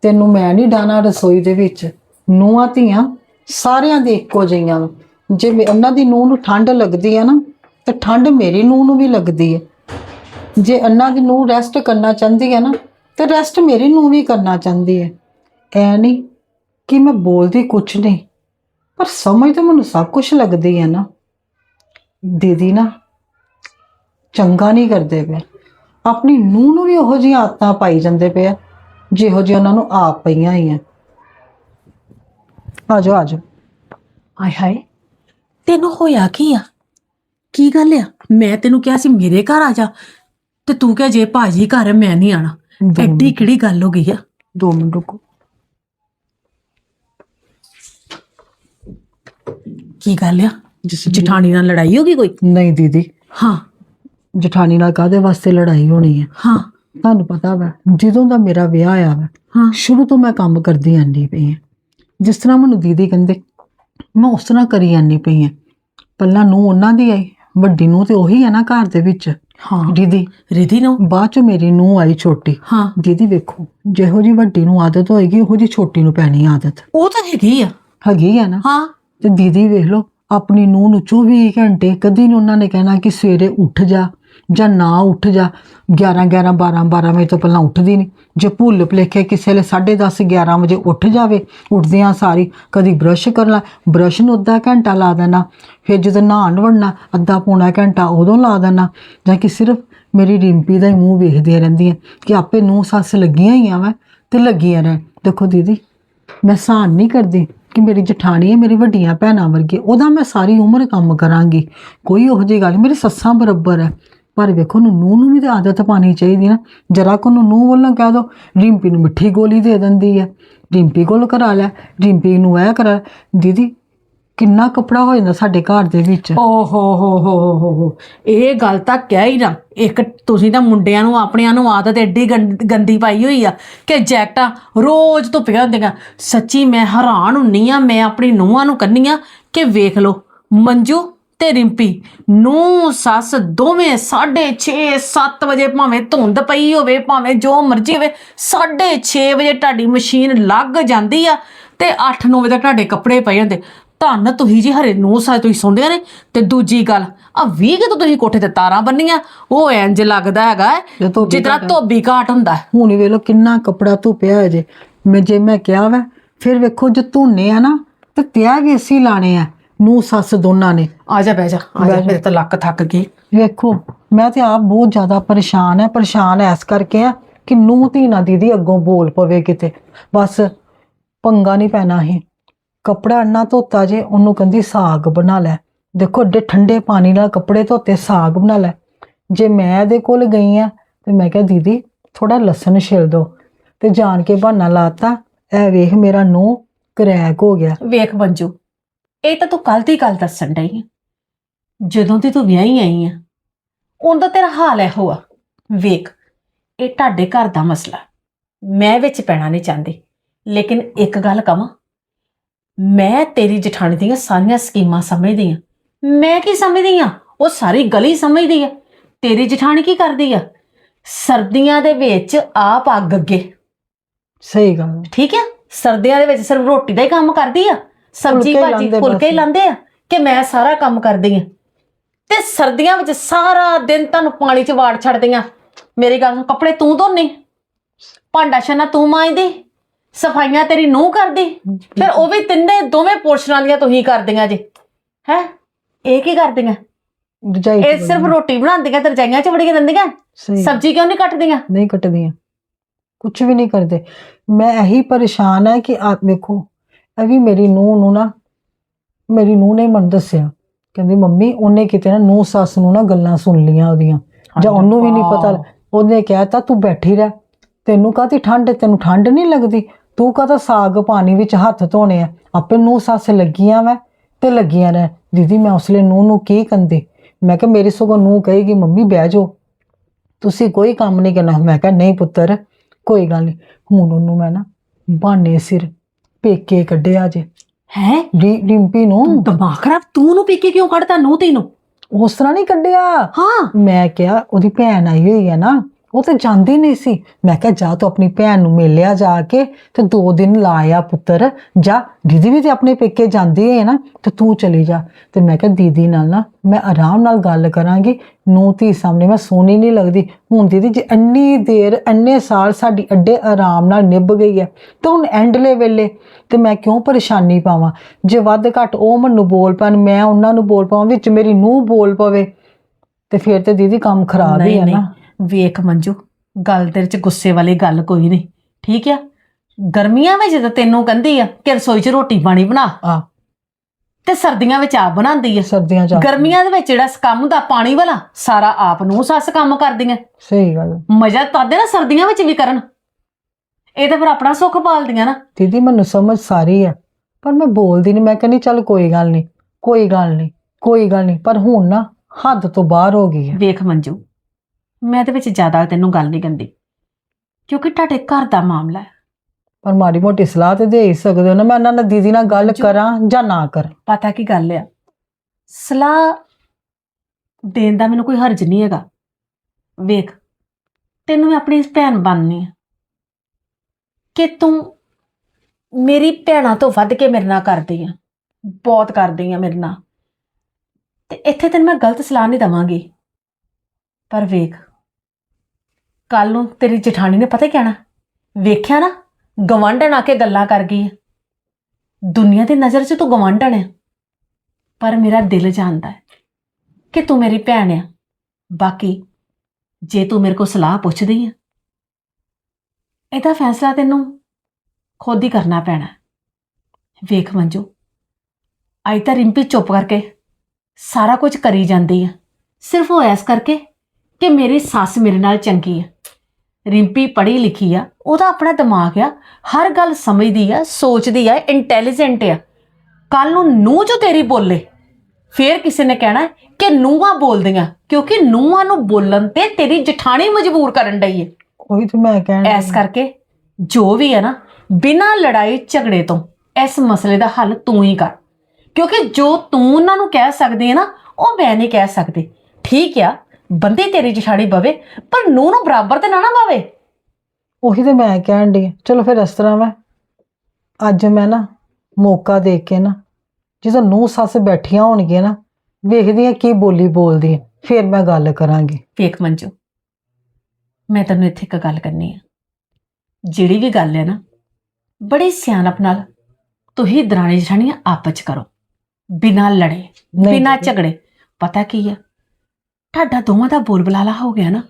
D: ਤੈਨੂੰ ਮੈਂ ਨਹੀਂ ਡਾਣਾ ਰਸੋਈ ਦੇ ਵਿੱਚ। ਨੂੰਹਾਂ, ਧੀਆਂ ਸਾਰਿਆਂ ਦੇ ਇੱਕੋ ਜਿਹੀਆਂ ਵਾਂ। ਜੇ ਮੈਂ- ਉਹਨਾਂ ਦੀ ਨੂੰਹ ਨੂੰ ਠੰਡ ਲੱਗਦੀ ਹੈ ਨਾ, ਤੇ ਠੰਡ ਮੇਰੀ ਨੂੰਹ ਨੂੰ ਵੀ ਲੱਗਦੀ ਹੈ ਜੇ ਅੰਨਾ ਦੀ ਨੂੰਹ ਰੈਸਟ ਕਰਨਾ ਚਾਹੁੰਦੀ ਹੈ ਨਾ, ਤੇ ਰੈਸਟ ਮੇਰੀ ਨੂੰਹ ਵੀ ਕਰਨਾ ਚਾਹੁੰਦੀ ਹੈ ਐ ਨਹੀਂ ਕਿ ਮੈਂ ਬੋਲਦੀ ਕੁਛ ਨਹੀਂ, ਪਰ ਸਮਝ ਤਾਂ ਮੈਨੂੰ ਸਭ ਕੁਝ ਲੱਗਦੀ ਹੈ ਨਾ। ਦੀਦੀ ਨਾ ਚੰਗਾ ਨਹੀਂ ਕਰਦੇ ਪਏ। ਆਪਣੀ ਨੂੰ ਨੂੰ ਵੀ ਉਹੋ ਜਿਹੀਆਂ ਆਦਤਾਂ ਪਾਈ ਜਾਂਦੇ ਪਏ ਆ ਜਿਹੋ ਜਿਹੀ ਉਹਨਾਂ ਨੂੰ ਆਪ ਪਈਆਂ ਹੀ ਆ ਆਜੋ ਆਜੋ।
E: ਹਾਏ ਹਾਏ ਤੈਨੂੰ ਹੋਇਆ ਕੀ ਆ? ਕੀ ਗੱਲ ਆ? ਮੈਂ ਤੈਨੂੰ ਕਿਹਾ ਸੀ ਮੇਰੇ ਘਰ ਆ ਜਾ ਤੇ ਤੂੰ ਕਿਹਾ ਜੇ ਭਾਜੀ ਘਰ ਹੈ, ਮੈਂ ਨਹੀਂ ਆਣਾ
D: ਦੋ
E: ਐਡੀ ਕਿਹੜੀ ਗੱਲ ਹੋ ਗਈ ਆ?
D: ਦੋ ਮਿੰਟ ਰੁਕੋ।
E: ਕੀ ਗੱਲ ਆ? ਜਠਾਣੀ ਨਾਲ ਲੜਾਈ ਹੋ ਗਈ ਕੋਈ?
D: ਨਹੀਂ ਦੀਦੀ।
E: ਹਾਂ।
D: ਜਠਾਣੀ ਨਾਲ ਕਾਦੇ ਵਾਸਤੇ ਲੜਾਈ ਹੋਣੀ ਹੈ?
E: ਹਾਂ।
D: ਤੁਹਾਨੂੰ ਪਤਾ ਵਾ ਜਦੋਂ ਦਾ ਮੇਰਾ ਵਿਆਹ ਆਇਆ ਵਾ
E: ਹਾਂ।
D: ਸ਼ੁਰੂ ਤੋਂ ਮੈਂ ਕੰਮ ਕਰਦੀ ਆਂਦੀ ਪਈ ਹਾਂ। ਜਿਸ ਤਰ੍ਹਾਂ ਮੈਨੂੰ ਦੀਦੀ ਕਹਿੰਦੇ ਮੈਂ ਉਸ ਤਰ੍ਹਾਂ ਕਰੀ ਆਂਦੀ ਪਈ ਹਾਂ। ਪਹਿਲਾਂ ਨੂੰ ਉਹਨਾਂ ਦੀ ਆਈ ਵੱਡੀ ਨੂੰ ਤੇ ਉਹੀ ਹੈ ਨਾ ਘਰ ਦੇ ਵਿੱਚ।
E: ਹਾਂ।
D: ਦੀਦੀ
E: ਰਿਧੀ ਨੂੰ?
D: ਬਾਅਦ ਚ ਮੇਰੀ ਨੂੰ ਆਈ ਛੋਟੀ।
E: ਹਾਂ।
D: ਦੀਦੀ ਵੇਖੋ ਜਿਹੋ ਜੀ ਵੱਡੀ ਨੂੰ ਆਦਤ ਹੋਏਗੀ ਉਹੋ ਜੀ ਛੋਟੀ ਨੂੰ ਪੈਣੀ ਆਦਤ।
E: ਉਹ ਤਾਂ ਹੈਗੀ ਆ।
D: ਹੈਗੀ ਹੈ ਨਾ।
E: ਹਾਂ।
D: ਤੇ ਦੀਦੀ ਵੇਖ ਲਓ ਆਪਣੀ ਨੂੰਹ ਨੂੰ 24 ਘੰਟੇ ਕਦੀ ਨਹੀਂ ਉਹਨਾਂ ਨੇ ਕਹਿਣਾ ਕਿ ਸਵੇਰੇ ਉੱਠ ਜਾ ਜਾਂ ਨਾ ਉੱਠ ਜਾ। 11 11 12 12 ਵਜੇ ਤੋਂ ਪਹਿਲਾਂ ਉੱਠਦੀ ਨਹੀਂ ਜੇ ਭੁੱਲ ਭੁਲੇਖੇ ਕਿਸੇ ਵੇਲੇ 10:30 11 ਵਜੇ ਉੱਠ ਜਾਵੇ, ਉੱਠਦਿਆਂ ਸਾਰੀ ਕਦੀ ਬ੍ਰਸ਼ ਕਰਨਾ ਬ੍ਰਸ਼ ਨੂੰ ਅੱਧਾ ਘੰਟਾ ਲਾ ਦੇਣਾ, ਫਿਰ ਜਦੋਂ ਨਹਾਉਣ ਵੜਨਾ, ਅੱਧਾ ਪੌਣਾ ਘੰਟਾ ਉਦੋਂ ਲਾ ਦੇਣਾ, ਜਾਂ ਕਿ ਸਿਰਫ ਮੇਰੀ ਰਿੰਪੀ ਦਾ ਹੀ ਮੂੰਹ ਵੇਖਦੀਆਂ ਰਹਿੰਦੀਆਂ ਕਿ ਆਪੇ ਨੂੰ ਸੱਸ ਲੱਗੀਆਂ ਹੀ ਆ ਵਾ ਤੇ ਲੱਗੀਆਂ ਰਹਿਣ। ਦੇਖੋ ਦੀਦੀ, ਮੈਂ ਸਾਨ ਨਹੀਂ ਕਰਦੀ। ਕਿ ਮੇਰੀ ਜਠਾਣੀ ਹੈ ਮੇਰੀ ਵੱਡੀਆਂ ਭੈਣਾਂ ਵਰਗੀ ਉਹਦਾ ਮੈਂ ਸਾਰੀ ਉਮਰ ਕੰਮ ਕਰਾਂਗੀ। ਕੋਈ ਉਹੋ ਜਿਹੀ ਗੱਲ ਨਹੀਂ, ਮੇਰੀ ਸੱਸਾਂ ਬਰਾਬਰ ਹੈ। ਪਰ ਵੇਖੋ ਨੂੰ ਨੂੰਹ ਨੂੰ ਵੀ ਤੇ ਆਦਤ ਪਾਣੀ ਚਾਹੀਦੀ ਨਾ। ਜਰਾ ਕੋ ਨੂੰ ਨੂੰਹ ਵੱਲੋਂ ਕਹਿ ਦੋ ਰਿੰਪੀ ਨੂੰ ਮਿੱਠੀ ਗੋਲੀ ਦੇ ਦਿੰਦੀ ਹੈ। ਰਿੰਪੀ ਕੋਲ ਕਰਾ ਲੈ ਰਿੰਪੀ ਨੂੰ ਇਹ ਕਰਾ ਦੀਦੀ ਕਿੰਨਾ ਕਪੜਾ ਹੋ ਜਾਂਦਾ ਸਾਡੇ ਘਰ ਦੇ ਵਿੱਚ।
E: ਓ ਹੋ ਹੋ ਹੋ ਹੋ ਹੋ। ਹੋ ਇਹ ਗੱਲ ਤਾਂ ਕਹਿ ਹੀ ਨਾ। ਇੱਕ ਤੁਸੀਂ ਤਾਂ ਮੁੰਡਿਆਂ ਨੂੰ, ਆਪਣਿਆਂ ਨੂੰ ਆਦਤ ਐਡੀ ਗੰਦ- ਗੰਦੀ ਪਾਈ ਹੋਈ ਆ ਕਿ ਜੈਕਟਾਂ ਰੋਜ਼ ਧੁੱਪੀਆਂ ਹੁੰਦੀਆਂ। ਸੱਚੀ ਮੈਂ ਹੈਰਾਨ ਹੁੰਨੀ ਆ, ਮੈਂ ਆਪਣੀ ਨੂੰਹਾਂ ਨੂੰ ਕੰਨੀ ਆ ਕਿ ਵੇਖ ਲਓ, ਮੰਜੂ ਤੇ ਰਿੰਪੀ ਨੂੰ ਸੱਸ ਦੋਵੇਂ 6:30 7 ਵਜੇ ਭਾਵੇਂ ਧੁੰਦ ਪਈ ਹੋਵੇ, ਭਾਵੇਂ ਜੋ ਮਰਜ਼ੀ ਹੋਵੇ 6:30 ਵਜੇ ਤੁਹਾਡੀ ਮਸ਼ੀਨ ਲੱਗ ਜਾਂਦੀ ਆ ਤੇ 8-9 ਵਜੇ ਤੱਕ ਤੁਹਾਡੇ ਕੱਪੜੇ ਪਏ ਹੁੰਦੇ। ਧੰਨ ਤੁਸੀਂ ਜੀ ਹਰੇ ਨੂੰ ਸਾਜ ਤੁਸੀਂ ਸੁਣਦੇ ਨੇ ਤੇ ਦੂਜੀ ਗੱਲ ਆ 20 ਕਿ ਤੁਸੀਂ ਕੋਠੇ ਤੇ ਤਾਰਾਂ ਬੰਨੀਆਂ ਉਹ ਇੰਜ ਲੱਗਦਾ ਹੈਗਾ
D: ਜੇ ਧੋਬੀ
E: ਜਿਤਨਾ ਧੋਬੀ ਘਾਟ ਹੁੰਦਾ ਹੈ।
D: ਹੁਣ ਵੇਖ ਲਓ ਕਿੰਨਾ ਕਪੜਾ ਧੁੱਪਿਆ ਹੈ ਜੇ। ਮੈਂ ਜੇ ਮੈਂ ਕਿਹਾ ਵਾ ਫਿਰ ਵੇਖੋ ਜੇ ਧੋਨੇ ਆ ਨਾ ਤੇ ਤਿਆ ਵੀ ਅਸੀਂ ਲਾਣੇ ਆ ਨੂੰ ਸੱਸ ਦੋਨਾਂ ਨੇ।
E: ਆ ਜਾ ਬਹਿ ਜਾ ਆ ਜਾ ਮੇਰੇ ਤਾਂ ਲੱਕ ਥੱਕ ਗਈ।
D: ਵੇਖੋ ਮੈਂ ਤੇ ਆਪ ਬਹੁਤ ਜ਼ਿਆਦਾ ਪਰੇਸ਼ਾਨ ਹੈ ਪਰੇਸ਼ਾਨ ਐਸ ਕਰਕੇ ਆ ਕਿ ਨੂੰ ਧੀ ਨਾ ਦੀਦੀ ਅੱਗੋਂ ਬੋਲ ਪਵੇ ਕਿਤੇ। ਬਸ ਪੰਗਾ ਨਹੀਂ ਪੈਣਾ ਹੀ ਕਪੜਾ ਅੰਨਾ ਧੋਤਾ ਜੇ, ਉਹਨੂੰ ਕਹਿੰਦੀ ਸਾਗ ਬਣਾ ਲੈ। ਦੇਖੋ, ਏਡੇ ਠੰਡੇ ਪਾਣੀ ਨਾਲ ਕੱਪੜੇ ਧੋਤੇ, ਸਾਗ ਬਣਾ ਲੈ। ਜੇ ਮੈਂ ਇਹਦੇ ਕੋਲ ਗਈ ਆ, ਤੇ ਮੈਂ ਕਿਹਾ, ਦੀਦੀ ਥੋੜਾ ਲਸਣ ਛਿਲ ਦੋ। ਤੇ ਜਾਣ ਕੇ ਬਹਾਨਾ ਲਾਤਾ, ਇਹ ਵੇਖ, ਮੇਰਾ ਨੂੰ ਕਰੈਕ ਹੋ ਗਿਆ।
E: ਵੇਖ ਮੰਜੂ ਇਹ ਤਾਂ ਤੂੰ ਕੱਲ ਦੀ ਗੱਲ ਦੱਸਣ ਡਈ ਆ। ਜਦੋਂ ਦੀ ਤੂੰ ਵਿਆਹੀ ਆਈ ਆ, ਉਹਦਾ ਤੇਰਾ ਹਾਲ ਇਹੋ ਆ। ਵੇਖ, ਇਹ ਤੁਹਾਡੇ ਘਰ ਦਾ ਮਸਲਾ। ਮੈਂ ਵਿੱਚ ਪੈਣਾ ਨਹੀਂ ਚਾਹੁੰਦੀ। ਲੇਕਿਨ ਇੱਕ ਗੱਲ ਕਵਾਂ ਮੈਂ ਤੇਰੀ ਜਠਾਣੀ ਦੀਆਂ ਸਾਰੀਆਂ ਸਕੀਮਾਂ ਸਮਝਦੀ ਆ। ਮੈਂ ਕੀ ਸਮਝਦੀ ਆ? ਉਹ ਸਾਰੀ ਗਲੀ ਸਮਝਦੀ ਆ। ਤੇਰੀ ਜਠਾਣੀ ਕੀ ਕਰਦੀ ਆ? ਸਰਦੀਆਂ ਦੇ ਵਿੱਚ ਆਪ ਅੱਗ ਅੱਗੇ।
D: ਸਹੀ ਗੱਲ।
E: ਠੀਕ ਹੈ ਸਰਦੀਆਂ ਦੇ ਵਿੱਚ ਸਿਰਫ ਰੋਟੀ ਦਾ ਹੀ ਕੰਮ ਕਰਦੀ ਆ? ਸਬਜ਼ੀ ਭਾਜੀ ਫੁਲਕੇ ਹੀ। ਲਾਉਂਦੇ ਆ ਕਿ ਮੈਂ ਸਾਰਾ ਕੰਮ ਕਰਦੀ ਆ? ਤੇ ਸਰਦੀਆਂ ਵਿੱਚ ਸਾਰਾ ਦਿਨ ਤੁਹਾਨੂੰ ਪਾਣੀ 'ਚ ਵਾੜ ਛੱਡਦੀਆਂ ਮੇਰੀ ਗੱਲ ਸੁਣ ਕੱਪੜੇ ਤੂੰ ਧੋਨੇ? ਭਾਂਡਾ ਛਨਾ ਤੂੰ ਮਾਂਜਦੀ? ਸਫਾਈਆਂ ਤੇਰੀ ਨੂੰਹ ਕਰਦੀ? ਫਿਰ ਉਹ ਵੀ ਤਿੰਨੇ ਦੋਵੇਂ ਪੋਰਸ਼ਨਾਂ ਦੀਆਂ ਤੁਸੀਂ ਕਰਦੀਆਂ ਜੇ। ਹੈ? ਇਹ ਕੀ ਕਰਦੀਆਂ?
D: ਰਜਾਈ
E: ਇਹ ਸਿਰਫ ਰੋਟੀ ਬਣਾਉਂਦੀਆਂ ਤੇ ਰਜਾਈਆਂ ਚ ਵੜੀਆਂ ਦਿੰਦੀਆਂ ਸਬਜ਼ੀ ਕਿਉਂ ਨਹੀਂ ਕੱਟਦੀਆਂ?
D: ਨਹੀਂ ਕੱਟਦੀਆਂ। ਕੁਝ ਵੀ ਨਹੀਂ ਕਰਦੇ। ਮੈਂ ਇਹੀ ਪਰੇਸ਼ਾਨ ਹੈ ਕਿ ਆਪ ਵੇਖੋ ਇਹ ਵੀ ਮੇਰੀ ਨੂੰਹ ਨੂੰ ਨਾ ਮੇਰੀ ਨੂੰਹ ਨੇ ਮੈਨੂੰ ਦੱਸਿਆ। ਕਹਿੰਦੀ ਮੰਮੀ ਉਹਨੇ ਕਿਤੇ ਨਾ ਨੂੰਹ ਸੱਸ ਨੂੰ ਨਾ ਗੱਲਾਂ ਸੁਣ ਲੀਆਂ ਉਹਦੀਆਂ। ਜਾਂ ਉਹਨੂੰ ਵੀ ਨਹੀਂ ਪਤਾ ਉਹਨੇ ਕਹਿਤਾ ਤੂੰ ਬੈਠੀ ਰਹਿ। ਤੈਨੂੰ ਕਾਹਦੀ ਠੰਡ? ਤੈਨੂੰ ਠੰਡ ਨਹੀਂ ਲੱਗਦੀ? ਤੂੰ ਕਾਹਦਾ ਸਾਗ ਪਾਣੀ ਵਿੱਚ ਹੱਥ ਧੋਣੇ ਆ? ਆਪੇ ਨੂੰਹ ਸੱਸ ਲੱਗੀਆਂ ਮੈਂ ਤੇ ਲੱਗੀਆਂ ਰਹਿ ਦੀਦੀ ਮੈਂ ਉਸਲੇ ਨੂੰਹ ਨੂੰ ਕੀ ਕੰਦੀ? ਮੈਂ ਕਿਹਾ ਮੇਰੀ ਸਗੋਂ ਨੂੰਹ ਕਹੇਗੀ ਮੰਮੀ ਬਹਿ ਜਾਓ। ਤੁਸੀਂ ਕੋਈ ਕੰਮ ਨਹੀਂ ਕਰਨਾ। ਮੈਂ ਕਿਹਾ ਨਹੀਂ ਪੁੱਤਰ ਕੋਈ ਗੱਲ ਨਹੀਂ। ਹੁਣ ਉਹਨੂੰ ਮੈਂ ਨਾ ਬਹਾਨੇ ਸਿਰ ਪੇਕੇ ਕੱਢਿਆ ਜੇ।
E: ਹੈ?
D: ਰਿੰਪੀ ਨੂੰ।
E: ਦਿਮਾਗ ਖਰਾਬ? ਤੂੰ ਨੂੰ ਪੀਕੇ ਕਿਉਂ ਕੱਢਦਾ ਨੂੰ? ਤੈਨੂੰ
D: ਉਸ ਤਰ੍ਹਾਂ ਨਹੀਂ ਕੱਢਿਆ।
E: ਹਾਂ।
D: ਮੈਂ ਕਿਹਾ ਉਹਦੀ ਭੈਣ ਆਈ ਹੋਈ ਹੈ ਨਾ। ਉਹ ਤੇ ਜਾਂਦੀ ਨਹੀਂ ਸੀ। ਮੈਂ ਕਿਹਾ ਜਾ ਤੂੰ ਆਪਣੀ ਭੈਣ ਨੂੰ ਮਿਲਿਆ ਜਾ ਕੇ ਤੇ ਦੋ ਦਿਨ ਲਾਇਆ ਪੁੱਤਰ। ਜਾ ਦੀਦੀ ਵੀ ਤੇ ਆਪਣੇ ਪੇਕੇ ਜਾਂਦੀ ਹੈ ਨਾ ਤੇ ਤੂੰ ਚਲੀ ਜਾ। ਤੇ ਮੈਂ ਕਿਹਾ ਦੀਦੀ ਨਾਲ ਨਾ ਮੈਂ ਆਰਾਮ ਨਾਲ ਗੱਲ ਕਰਾਂਗੀ। ਨੂੰ ਧੀ ਸਾਹਮਣੇ ਮੈਂ ਸੋਹਣੀ ਨਹੀਂ ਲੱਗਦੀ। ਹੁਣ ਦੀਦੀ ਜੇ ਇੰਨੀ ਦੇਰ ਇੰਨੇ ਸਾਲ ਸਾਡੀ ਅੱਡੇ ਆਰਾਮ ਨਾਲ ਨਿਭ ਗਈ ਹੈ ਤੇ ਹੁਣ ਐਂਡਲੇ ਵੇਲੇ ਤੇ ਮੈਂ ਕਿਉਂ ਪਰੇਸ਼ਾਨੀ ਪਾਵਾਂ? ਜੇ ਵੱਧ ਘੱਟ ਉਹ ਮੈਨੂੰ ਬੋਲ ਪੈਣ ਮੈਂ ਉਹਨਾਂ ਨੂੰ ਬੋਲ ਪਾਵਾਂ ਵਿੱਚ ਮੇਰੀ ਨੂੰਹ ਬੋਲ ਪਵੇ ਤੇ ਫਿਰ ਤੇ ਦੀਦੀ ਕੰਮ ਖਰਾਬ ਹੀ ਹੈ ਨਾ।
E: ਵੇਖ ਮੰਜੂ ਗੱਲ ਤੇਰੇ ਚ ਗੁੱਸੇ ਵਾਲੀ ਗੱਲ ਕੋਈ ਨਹੀਂ ਠੀਕ ਆ? ਗਰਮੀਆਂ ਵਿੱਚ ਤਾਂ ਤੈਨੂੰ ਕਹਿੰਦੀ ਆ ਕਿ ਰਸੋਈ 'ਚ ਰੋਟੀ ਪਾਣੀ ਬਣਾ।
D: ਆ
E: ਤੇ ਸਰਦੀਆਂ ਵਿੱਚ ਆਪ ਬਣਾਉਂਦੀ ਆ।
D: ਸਰਦੀਆਂ ਚ
E: ਗਰਮੀਆਂ ਦੇ ਵਿੱਚ ਜਿਹੜਾ ਕੰਮ ਦਾ ਪਾਣੀ ਵਾਲਾ ਸਾਰਾ ਆਪ ਨੂੰ ਸੱਸ ਕੰਮ ਕਰਦੀਆਂ
D: ਸਹੀ ਗੱਲ
E: ਮਜ਼ਾ ਤਾਦੇ ਨਾ ਸਰਦੀਆਂ ਵਿੱਚ ਵੀ ਕਰਨ। ਇਹ ਤਾਂ ਫਿਰ ਆਪਣਾ ਸੁੱਖ ਪਾਲਦੀਆਂ ਨਾ।
D: ਦੀਦੀ ਮੈਨੂੰ ਸਮਝ ਸਾਰੀ ਹੈ ਪਰ ਮੈਂ ਬੋਲਦੀ ਨਹੀਂ ਮੈਂ ਕਹਿੰਦੀ ਚੱਲ ਕੋਈ ਗੱਲ ਨਹੀਂ ਕੋਈ ਗੱਲ ਨਹੀਂ ਕੋਈ ਗੱਲ ਨਹੀਂ ਪਰ ਹੁਣ ਨਾ ਹੱਦ ਤੋਂ ਬਾਹਰ ਹੋ ਗਈ ਹੈ
E: ਵੇਖ ਮੰਜੂ ਮੈਂ ਤੇ ਵਿੱਚ ਜ਼ਿਆਦਾ ਤੈਨੂੰ ਗੱਲ ਨਹੀਂ ਕਹਿੰਦੀ ਕਿਉਂਕਿ ਤੁਹਾਡੇ ਘਰ ਦਾ ਮਾਮਲਾ ਹੈ।
D: ਪਰ ਮਾੜੀ ਮੋਟੀ ਸਲਾਹ ਤੇ ਦੇ ਹੀ ਸਕਦੇ ਹੋ ਨਾ ਮੈਂ ਉਹਨਾਂ ਨਾਲ ਦੀਦੀ ਨਾਲ ਗੱਲ ਕਰਾਂ ਜਾਂ ਨਾ ਕਰਾਂ।
E: ਪਤਾ ਕੀ ਗੱਲ ਆ? ਸਲਾਹ ਦੇਣ ਦਾ ਮੈਨੂੰ ਕੋਈ ਹਰਜ ਨਹੀਂ ਹੈਗਾ। ਵੇਖ ਤੈਨੂੰ ਮੈਂ ਆਪਣੀ ਭੈਣ ਬਣਨੀ ਆ। ਕਿ ਤੂੰ ਮੇਰੀ ਭੈਣਾਂ ਤੋਂ ਵੱਧ ਕੇ ਮੇਰੇ ਨਾਲ ਕਰਦੀ ਆ ਬਹੁਤ ਕਰਦੀ ਆ ਮੇਰੇ ਨਾਲ। ਤੇ ਇੱਥੇ ਤੈਨੂੰ ਮੈਂ ਗਲਤ ਸਲਾਹ ਨਹੀਂ ਦਵਾਂਗੀ। ਪਰ ਵੇਖ ਕੱਲ ਨੂੰ ਤੇਰੀ ਜਠਾਣੀ ਨੇ ਪਤਾ ਕੀ ਕਹਿਣਾ? ਵੇਖਿਆ ਨਾ, ਗਵਾਂਢਣ ਆ ਕੇ ਗੱਲਾਂ ਕਰ ਗਈ ਆ। ਦੁਨੀਆ ਦੀ ਨਜ਼ਰ 'ਚ ਤੂੰ ਗਵਾਂਢਣ ਹੈ ਪਰ ਮੇਰਾ ਦਿਲ ਜਾਣਦਾ ਹੈ ਕਿ ਤੂੰ ਮੇਰੀ ਭੈਣ ਆ। ਬਾਕੀ ਜੇ ਤੂੰ ਮੇਰੇ ਕੋਲ ਸਲਾਹ ਪੁੱਛਦੀ ਹੈ ਇਹਦਾ ਫੈਸਲਾ ਤੈਨੂੰ ਖੁਦ ਹੀ ਕਰਨਾ ਪੈਣਾ ਵੇਖ ਮੰਜੂ, ਅੱਜ ਤਾਂ ਰਿੰਪੀ ਚੁੱਪ ਕਰਕੇ ਸਾਰਾ ਕੁਝ ਕਰੀ ਜਾਂਦੀ ਹੈ ਸਿਰਫ ਉਹ ਐਸ ਕਰਕੇ ਕਿ ਮੇਰੀ ਸੱਸ ਮੇਰੇ ਨਾਲ ਚੰਗੀ ਹੈ ਰਿੰਪੀ ਪੜ੍ਹੀ ਲਿਖੀ ਆ ਉਹਦਾ ਆਪਣਾ ਦਿਮਾਗ ਆ ਹਰ ਗੱਲ ਸਮਝਦੀ ਆ ਸੋਚਦੀ ਆ ਇੰਟੈਲੀਜੈਂਟ ਆ। ਕੱਲ ਨੂੰ ਨੂੰ ਜੋ ਤੇਰੀ ਬੋਲੇ ਫੇਰ ਕਿਸੇ ਨੇ ਕਹਿਣਾ ਕਿ ਨੂੰਹਾਂ ਬੋਲਦੀਆਂ ਕਿਉਂਕਿ ਨੂੰਹਾਂ ਨੂੰ ਬੋਲਣ ਤੇ ਤੇਰੀ ਜਠਾਣੀ ਮਜਬੂਰ ਕਰਨ ਡਈ ਏ।
D: ਉਹੀ ਤੇ ਮੈਂ ਕਹਿਣ
E: ਐਸ ਕਰਕੇ ਜੋ ਵੀ ਹੈ ਨਾ ਬਿਨਾਂ ਲੜਾਈ ਝਗੜੇ ਤੋਂ ਇਸ ਮਸਲੇ ਦਾ ਹੱਲ ਤੂੰ ਹੀ ਕਰ। ਕਿਉਂਕਿ ਜੋ ਤੂੰ ਉਹਨਾਂ ਨੂੰ ਕਹਿ ਸਕਦੀ ਹੈ ਨਾ ਉਹ ਮੈਂ ਨਹੀਂ ਕਹਿ ਸਕਦੀ। ਠੀਕ ਆ ਬੰਦੇ ਤੇਰੀ ਜਠਾਣੀ ਬਵੇ ਪਰ ਨੂੰ ਨੂੰ ਬਰਾਬਰ ਤੇ ਨਾ ਨਾ ਬਵੇ।
D: ਉਹੀ ਤੇ ਮੈਂ ਕਹਿਣ ਦੀ ਚਲੋ ਫਿਰ ਇਸ ਤਰ੍ਹਾਂ ਵਾ। ਅੱਜ ਮੈਂ ਨਾ ਮੌਕਾ ਦੇ ਕੇ ਨਾ ਜਦੋਂ ਨੂੰ ਸੱਸ ਬੈਠੀਆਂ ਹੋਣਗੀਆਂ ਨਾ ਵੇਖਦੀ ਆ ਕੀ ਬੋਲੀ ਬੋਲਦੀ ਹੈ ਫਿਰ ਮੈਂ ਗੱਲ ਕਰਾਂਗੀ।
E: ਵੇਖ ਮੰਜੂ ਮੈਂ ਤੈਨੂੰ ਇੱਥੇ ਇੱਕ ਗੱਲ ਕਰਨੀ ਆ। ਜਿਹੜੀ ਵੀ ਗੱਲ ਹੈ ਨਾ ਬੜੀ ਸਿਆਣਪ ਨਾਲ ਤੁਸੀਂ ਦਰਾਣੀ ਜਠਾਣੀਆਂ ਆਪਸ ਚ ਕਰੋ ਬਿਨਾਂ ਲੜੇ
D: ਨਹੀਂ
E: ਬਿਨਾਂ। ਝਗੜੇ। ਪਤਾ ਕੀ ਆ? ਤੁਹਾਡਾ ਦੋਵਾਂ ਦਾ ਬੋਲ ਬਲਾਲਾ ਹੋ ਗਿਆ ਨਾ।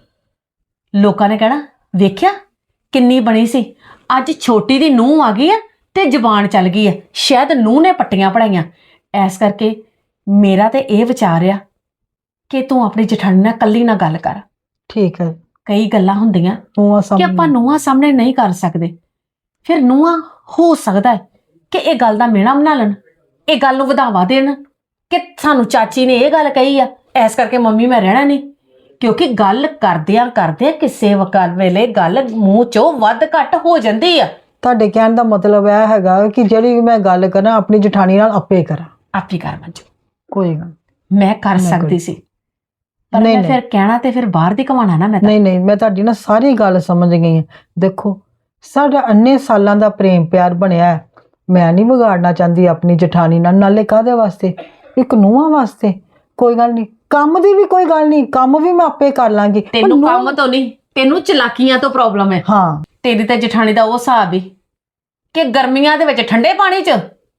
E: ਲੋਕਾਂ ਨੇ ਕਹਿਣਾ ਵੇਖਿਆ? ਕਿੰਨੀ ਬਣੀ ਸੀ। ਅੱਜ ਛੋਟੀ ਦੀ ਨੂੰਹ ਆ ਗਈ ਆ ਤੇ ਜ਼ਬਾਨ ਚੱਲ ਗਈ ਆ। ਸ਼ਾਇਦ ਨੂੰਹ ਨੇ ਪੱਟੀਆਂ ਪੜਾਈਆਂ। ਐਸ ਕਰਕੇ ਮੇਰਾ ਤੇ ਇਹ ਵਿਚਾਰ ਆ ਕਿ ਤੂੰ ਆਪਣੀ ਜਠਾਣੀ ਨਾਲ ਕੱਲੀ ਨਾਲ ਗੱਲ ਕਰ।
D: ਠੀਕ ਹੈ।
E: ਕਈ ਗੱਲਾਂ ਹੁੰਦੀਆਂ ਕਿ ਆਪਾਂ ਨੂੰਹਾਂ ਸਾਹਮਣੇ ਨਹੀਂ ਕਰ ਸਕਦੇ। ਫਿਰ ਨੂੰਹਾਂ ਹੋ ਸਕਦਾ ਹੈ ਕਿ ਇਹ ਗੱਲ ਦਾ ਮਿਹਣਾ ਬਣਾ ਲੈਣ ਇਹ ਗੱਲ ਨੂੰ ਵਧਾਵਾ ਦੇਣ ਕਿ ਸਾਨੂੰ ਚਾਚੀ ਨੇ ਇਹ ਗੱਲ ਕਹੀ ਆ ਐਸ ਕਰਕੇ ਮੰਮੀ ਮੈਂ ਰਹਿਣਾ ਨਹੀਂ। ਕਿਉਂਕਿ ਗੱਲ ਕਰਦਿਆਂ ਕਰਦਿਆਂ ਕਿਸੇ ਵਕਤ ਵੇਲੇ ਗੱਲ ਮੂੰਹ ਚੋਂ ਵੱਧ ਘੱਟ ਹੋ ਜਾਂਦੀ ਆ।
D: ਤੁਹਾਡੇ ਕਹਿਣ ਦਾ ਮਤਲਬ ਇਹ ਹੈਗਾ ਕਿ ਜਿਹੜੀ ਮੈਂ ਗੱਲ ਕਰਾਂ ਆਪਣੀ ਜਠਾਣੀ ਨਾਲ ਆਪੇ ਕਰਾਂ।
E: ਆਪੀ ਕਰ ਮੰਜੂ।
D: ਕੋਈ ਗੱਲ
E: ਮੈਂ ਕਰ ਸਕਦੀ ਸੀ। ਪਰ
D: ਨਹੀਂ,
E: ਮੈਂ
D: ਨਹੀਂ।
E: ਫਿਰ ਕਹਿਣਾ ਤੇ ਫਿਰ ਬਾਹਰ ਦੀ ਕਮਾਣਾ ਨਾ ਮੈਂ ਤਾਂ।
D: ਨਹੀਂ ਨਹੀਂ ਮੈਂ ਤੁਹਾਡੀ ਨਾ ਸਾਰੀ ਗੱਲ ਸਮਝ ਗਈ ਹਾਂ। ਦੇਖੋ ਸਾਡਾ ਅੰਨੇ ਸਾਲਾਂ ਦਾ ਪ੍ਰੇਮ ਪਿਆਰ ਬਣਿਆ ਹੈ। ਮੈਂ ਨਹੀਂ ਵਿਗਾੜਨਾ ਚਾਹੁੰਦੀ ਆਪਣੀ ਜਠਾਣੀ ਨਾਲ। ਨਾਲੇ ਕਾਹਦੇ ਵਾਸਤੇ? ਇੱਕ ਨੂੰਹਾਂ ਵਾਸਤੇ। ਕੋਈ ਗੱਲ ਨਹੀਂ। ਕੰਮ ਦੀ ਵੀ ਕੋਈ ਗੱਲ ਨਹੀਂ। ਕੰਮ ਵੀ ਮੈਂ ਆਪੇ ਕਰ ਲਾਂਗੀ। ਪਰ
E: ਤੈਨੂੰ ਕੰਮ ਤੋਂ ਨਹੀਂ ਤੈਨੂੰ ਚਲਾਕੀਆਂ ਤੋਂ ਪ੍ਰੋਬਲਮ ਹੈ।
D: ਹਾਂ।
E: ਤੇਰੀ ਤੇ ਜਠਾਣੀ ਦਾ ਉਹ ਹਿਸਾਬ ਹੀ ਕਿ ਗਰਮੀਆਂ ਦੇ ਵਿੱਚ ਠੰਡੇ ਪਾਣੀ 'ਚ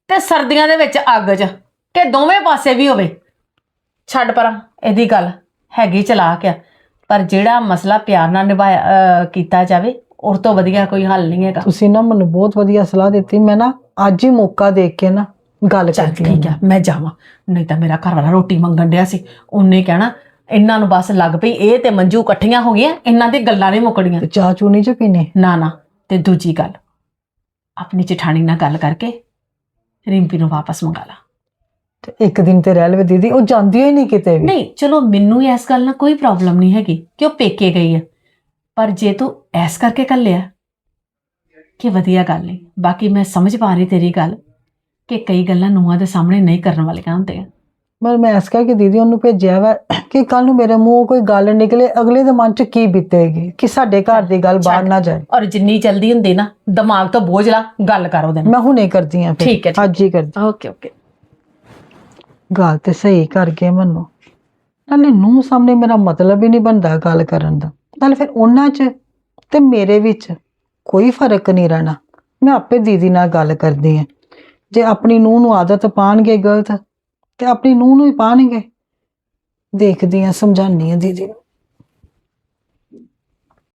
E: ਤੇ ਸਰਦੀਆਂ ਦੇ ਵਿੱਚ ਅੱਗ 'ਚ ਕਿ ਦੋਵੇਂ ਪਾਸੇ ਵੀ ਹੋਵੇ। ਛੱਡ ਪਰਾਂ ਇਹਦੀ ਗੱਲ ਹੈਗੀ ਚਲਾਕ ਆ। ਪਰ ਜਿਹੜਾ ਮਸਲਾ ਪਿਆਰ ਨਾਲ ਨਿਭਾਇਆ ਅਹ, ਕੀਤਾ ਜਾਵੇ ਉਸ ਤੋਂ ਵਧੀਆ ਕੋਈ ਹੱਲ ਨਹੀਂ ਹੈਗਾ।
D: ਤੁਸੀਂ ਨਾ ਮੈਨੂੰ ਬਹੁਤ ਵਧੀਆ ਸਲਾਹ ਦਿੱਤੀ। ਮੈਂ ਨਾ ਅੱਜ ਹੀ ਮੌਕਾ ਦੇਖ ਕੇ ਨਾ ਗੱਲ
E: ਚੱਲ
D: ਕਰਦੀ
E: ਠੀਕ ਆ ਮੈਂ ਜਾਵਾਂ। ਨਹੀਂ ਤਾਂ ਮੇਰਾ ਘਰ ਵਾਲਾ ਰੋਟੀ ਮੰਗਣ ਡਿਆ ਸੀ। ਉਹਨੇ ਕਹਿਣਾ ਇਹਨਾਂ ਨੂੰ ਬਸ ਲੱਗ ਪਈ ਇਹ ਤੇ ਮੰਜੂ ਇਕੱਠੀਆਂ ਹੋ ਗਈਆਂ ਇਹਨਾਂ ਦੀ ਗੱਲਾਂ ਨਹੀਂ ਮੁੱਕਣੀਆਂ।
D: ਤੇ ਚਾਹ ਚੂਨੀ ਚ ਪੀਨੇ
E: ਨਾ? ਨਾ ਤੇ ਦੂਜੀ ਗੱਲ ਆਪਣੀ ਜਠਾਣੀ ਨਾਲ ਗੱਲ ਕਰਕੇ ਰਿੰਪੀ ਨੂੰ ਵਾਪਸ ਮੰਗਾ ਲਾ।
D: ਤੇ ਇੱਕ ਦਿਨ ਤੇ ਰਹਿ ਲਵੇ ਦੀਦੀ ਉਹ ਜਾਂਦੀ ਹੀ ਨਹੀਂ ਕਿਤੇ ਵੀ।
E: ਨਹੀਂ ਚਲੋ ਮੈਨੂੰ ਇਸ ਗੱਲ ਨਾਲ ਕੋਈ ਪ੍ਰੋਬਲਮ ਨਹੀਂ ਹੈਗੀ ਕਿ ਉਹ ਪੇਕੇ ਗਈ ਹੈ ਪਰ ਜੇ ਤੂੰ ਐਸ ਕਰਕੇ ਕੱਲਿਆ ਕਿ ਵਧੀਆ ਗੱਲ ਨਹੀਂ ਬਾਕੀ ਮੈਂ ਸਮਝ ਪਾ ਰਹੀ ਤੇਰੀ ਗੱਲ ਕਿ ਕਈ ਗੱਲਾਂ ਨੂੰਹਾਂ ਦੇ ਸਾਹਮਣੇ ਨਹੀਂ ਕਰਨ ਵਾਲੀਆਂ ਹੁੰਦੀਆਂ
D: ਪਰ ਮੈਂ ਇਸ ਕਰਕੇ ਦੀਦੀ ਉਹਨੂੰ ਭੇਜਿਆ ਵਾ ਕਿ ਕੱਲ ਨੂੰ ਮੇਰੇ ਮੂੰਹੋਂ ਕੋਈ ਗੱਲ ਨਿਕਲੇ ਅਗਲੇ ਦੇ ਮਨ ਚ ਕੀ ਬੀਤੇਗੀ ਕਿ ਸਾਡੇ ਘਰ ਦੀ ਗੱਲ ਬਾਹਰ। ਨਾ ਜਾਏ।
E: ਔਰ ਜਿੰਨੀ ਜਲਦੀ ਹੁੰਦੀ ਨਾ ਦਿਮਾਗ ਤੋਂ ਬੋਝ ਲਾ ਗੱਲ ਕਰ ਉਹਦੇ ਨਾਲ।
D: ਮੈਂ ਹੁਣੇ ਕਰਦੀ ਆ
E: ਠੀਕ ਹੈ, ਠੀਕ।
D: ਅੱਜ ਹੀ ਕਰਦੀ।
E: ਓਕੇ ਓਕੇ
D: ਗੱਲ ਤੇ ਸਹੀ ਕਰ ਗਏ ਮੈਨੂੰ। ਨਾਲੇ ਨੂੰ ਸਾਹਮਣੇ ਮੇਰਾ ਮਤਲਬ ਹੀ ਨਹੀਂ ਬਣਦਾ ਗੱਲ ਕਰਨ ਦਾ। ਨਾਲੇ ਫਿਰ ਉਹਨਾਂ 'ਚ ਤੇ ਮੇਰੇ ਵਿੱਚ ਕੋਈ ਫ਼ਰਕ ਨਹੀਂ ਰਹਿਣਾ। ਮੈਂ ਆਪੇ ਦੀਦੀ ਨਾਲ ਗੱਲ ਕਰਦੀ ਆ। ਜੇ ਆਪਣੀ ਨੂੰਹ ਨੂੰ ਆਦਤ ਪਾਣਗੇ ਗਲਤ ਤੇ ਆਪਣੀ ਨੂੰਹ ਨੂੰ ਹੀ ਪਾਣਗੇ। ਦੇਖਦੀ ਆ ਸਮਝਾਨੀ ਆ ਦੀਦੀ ਨੂੰ।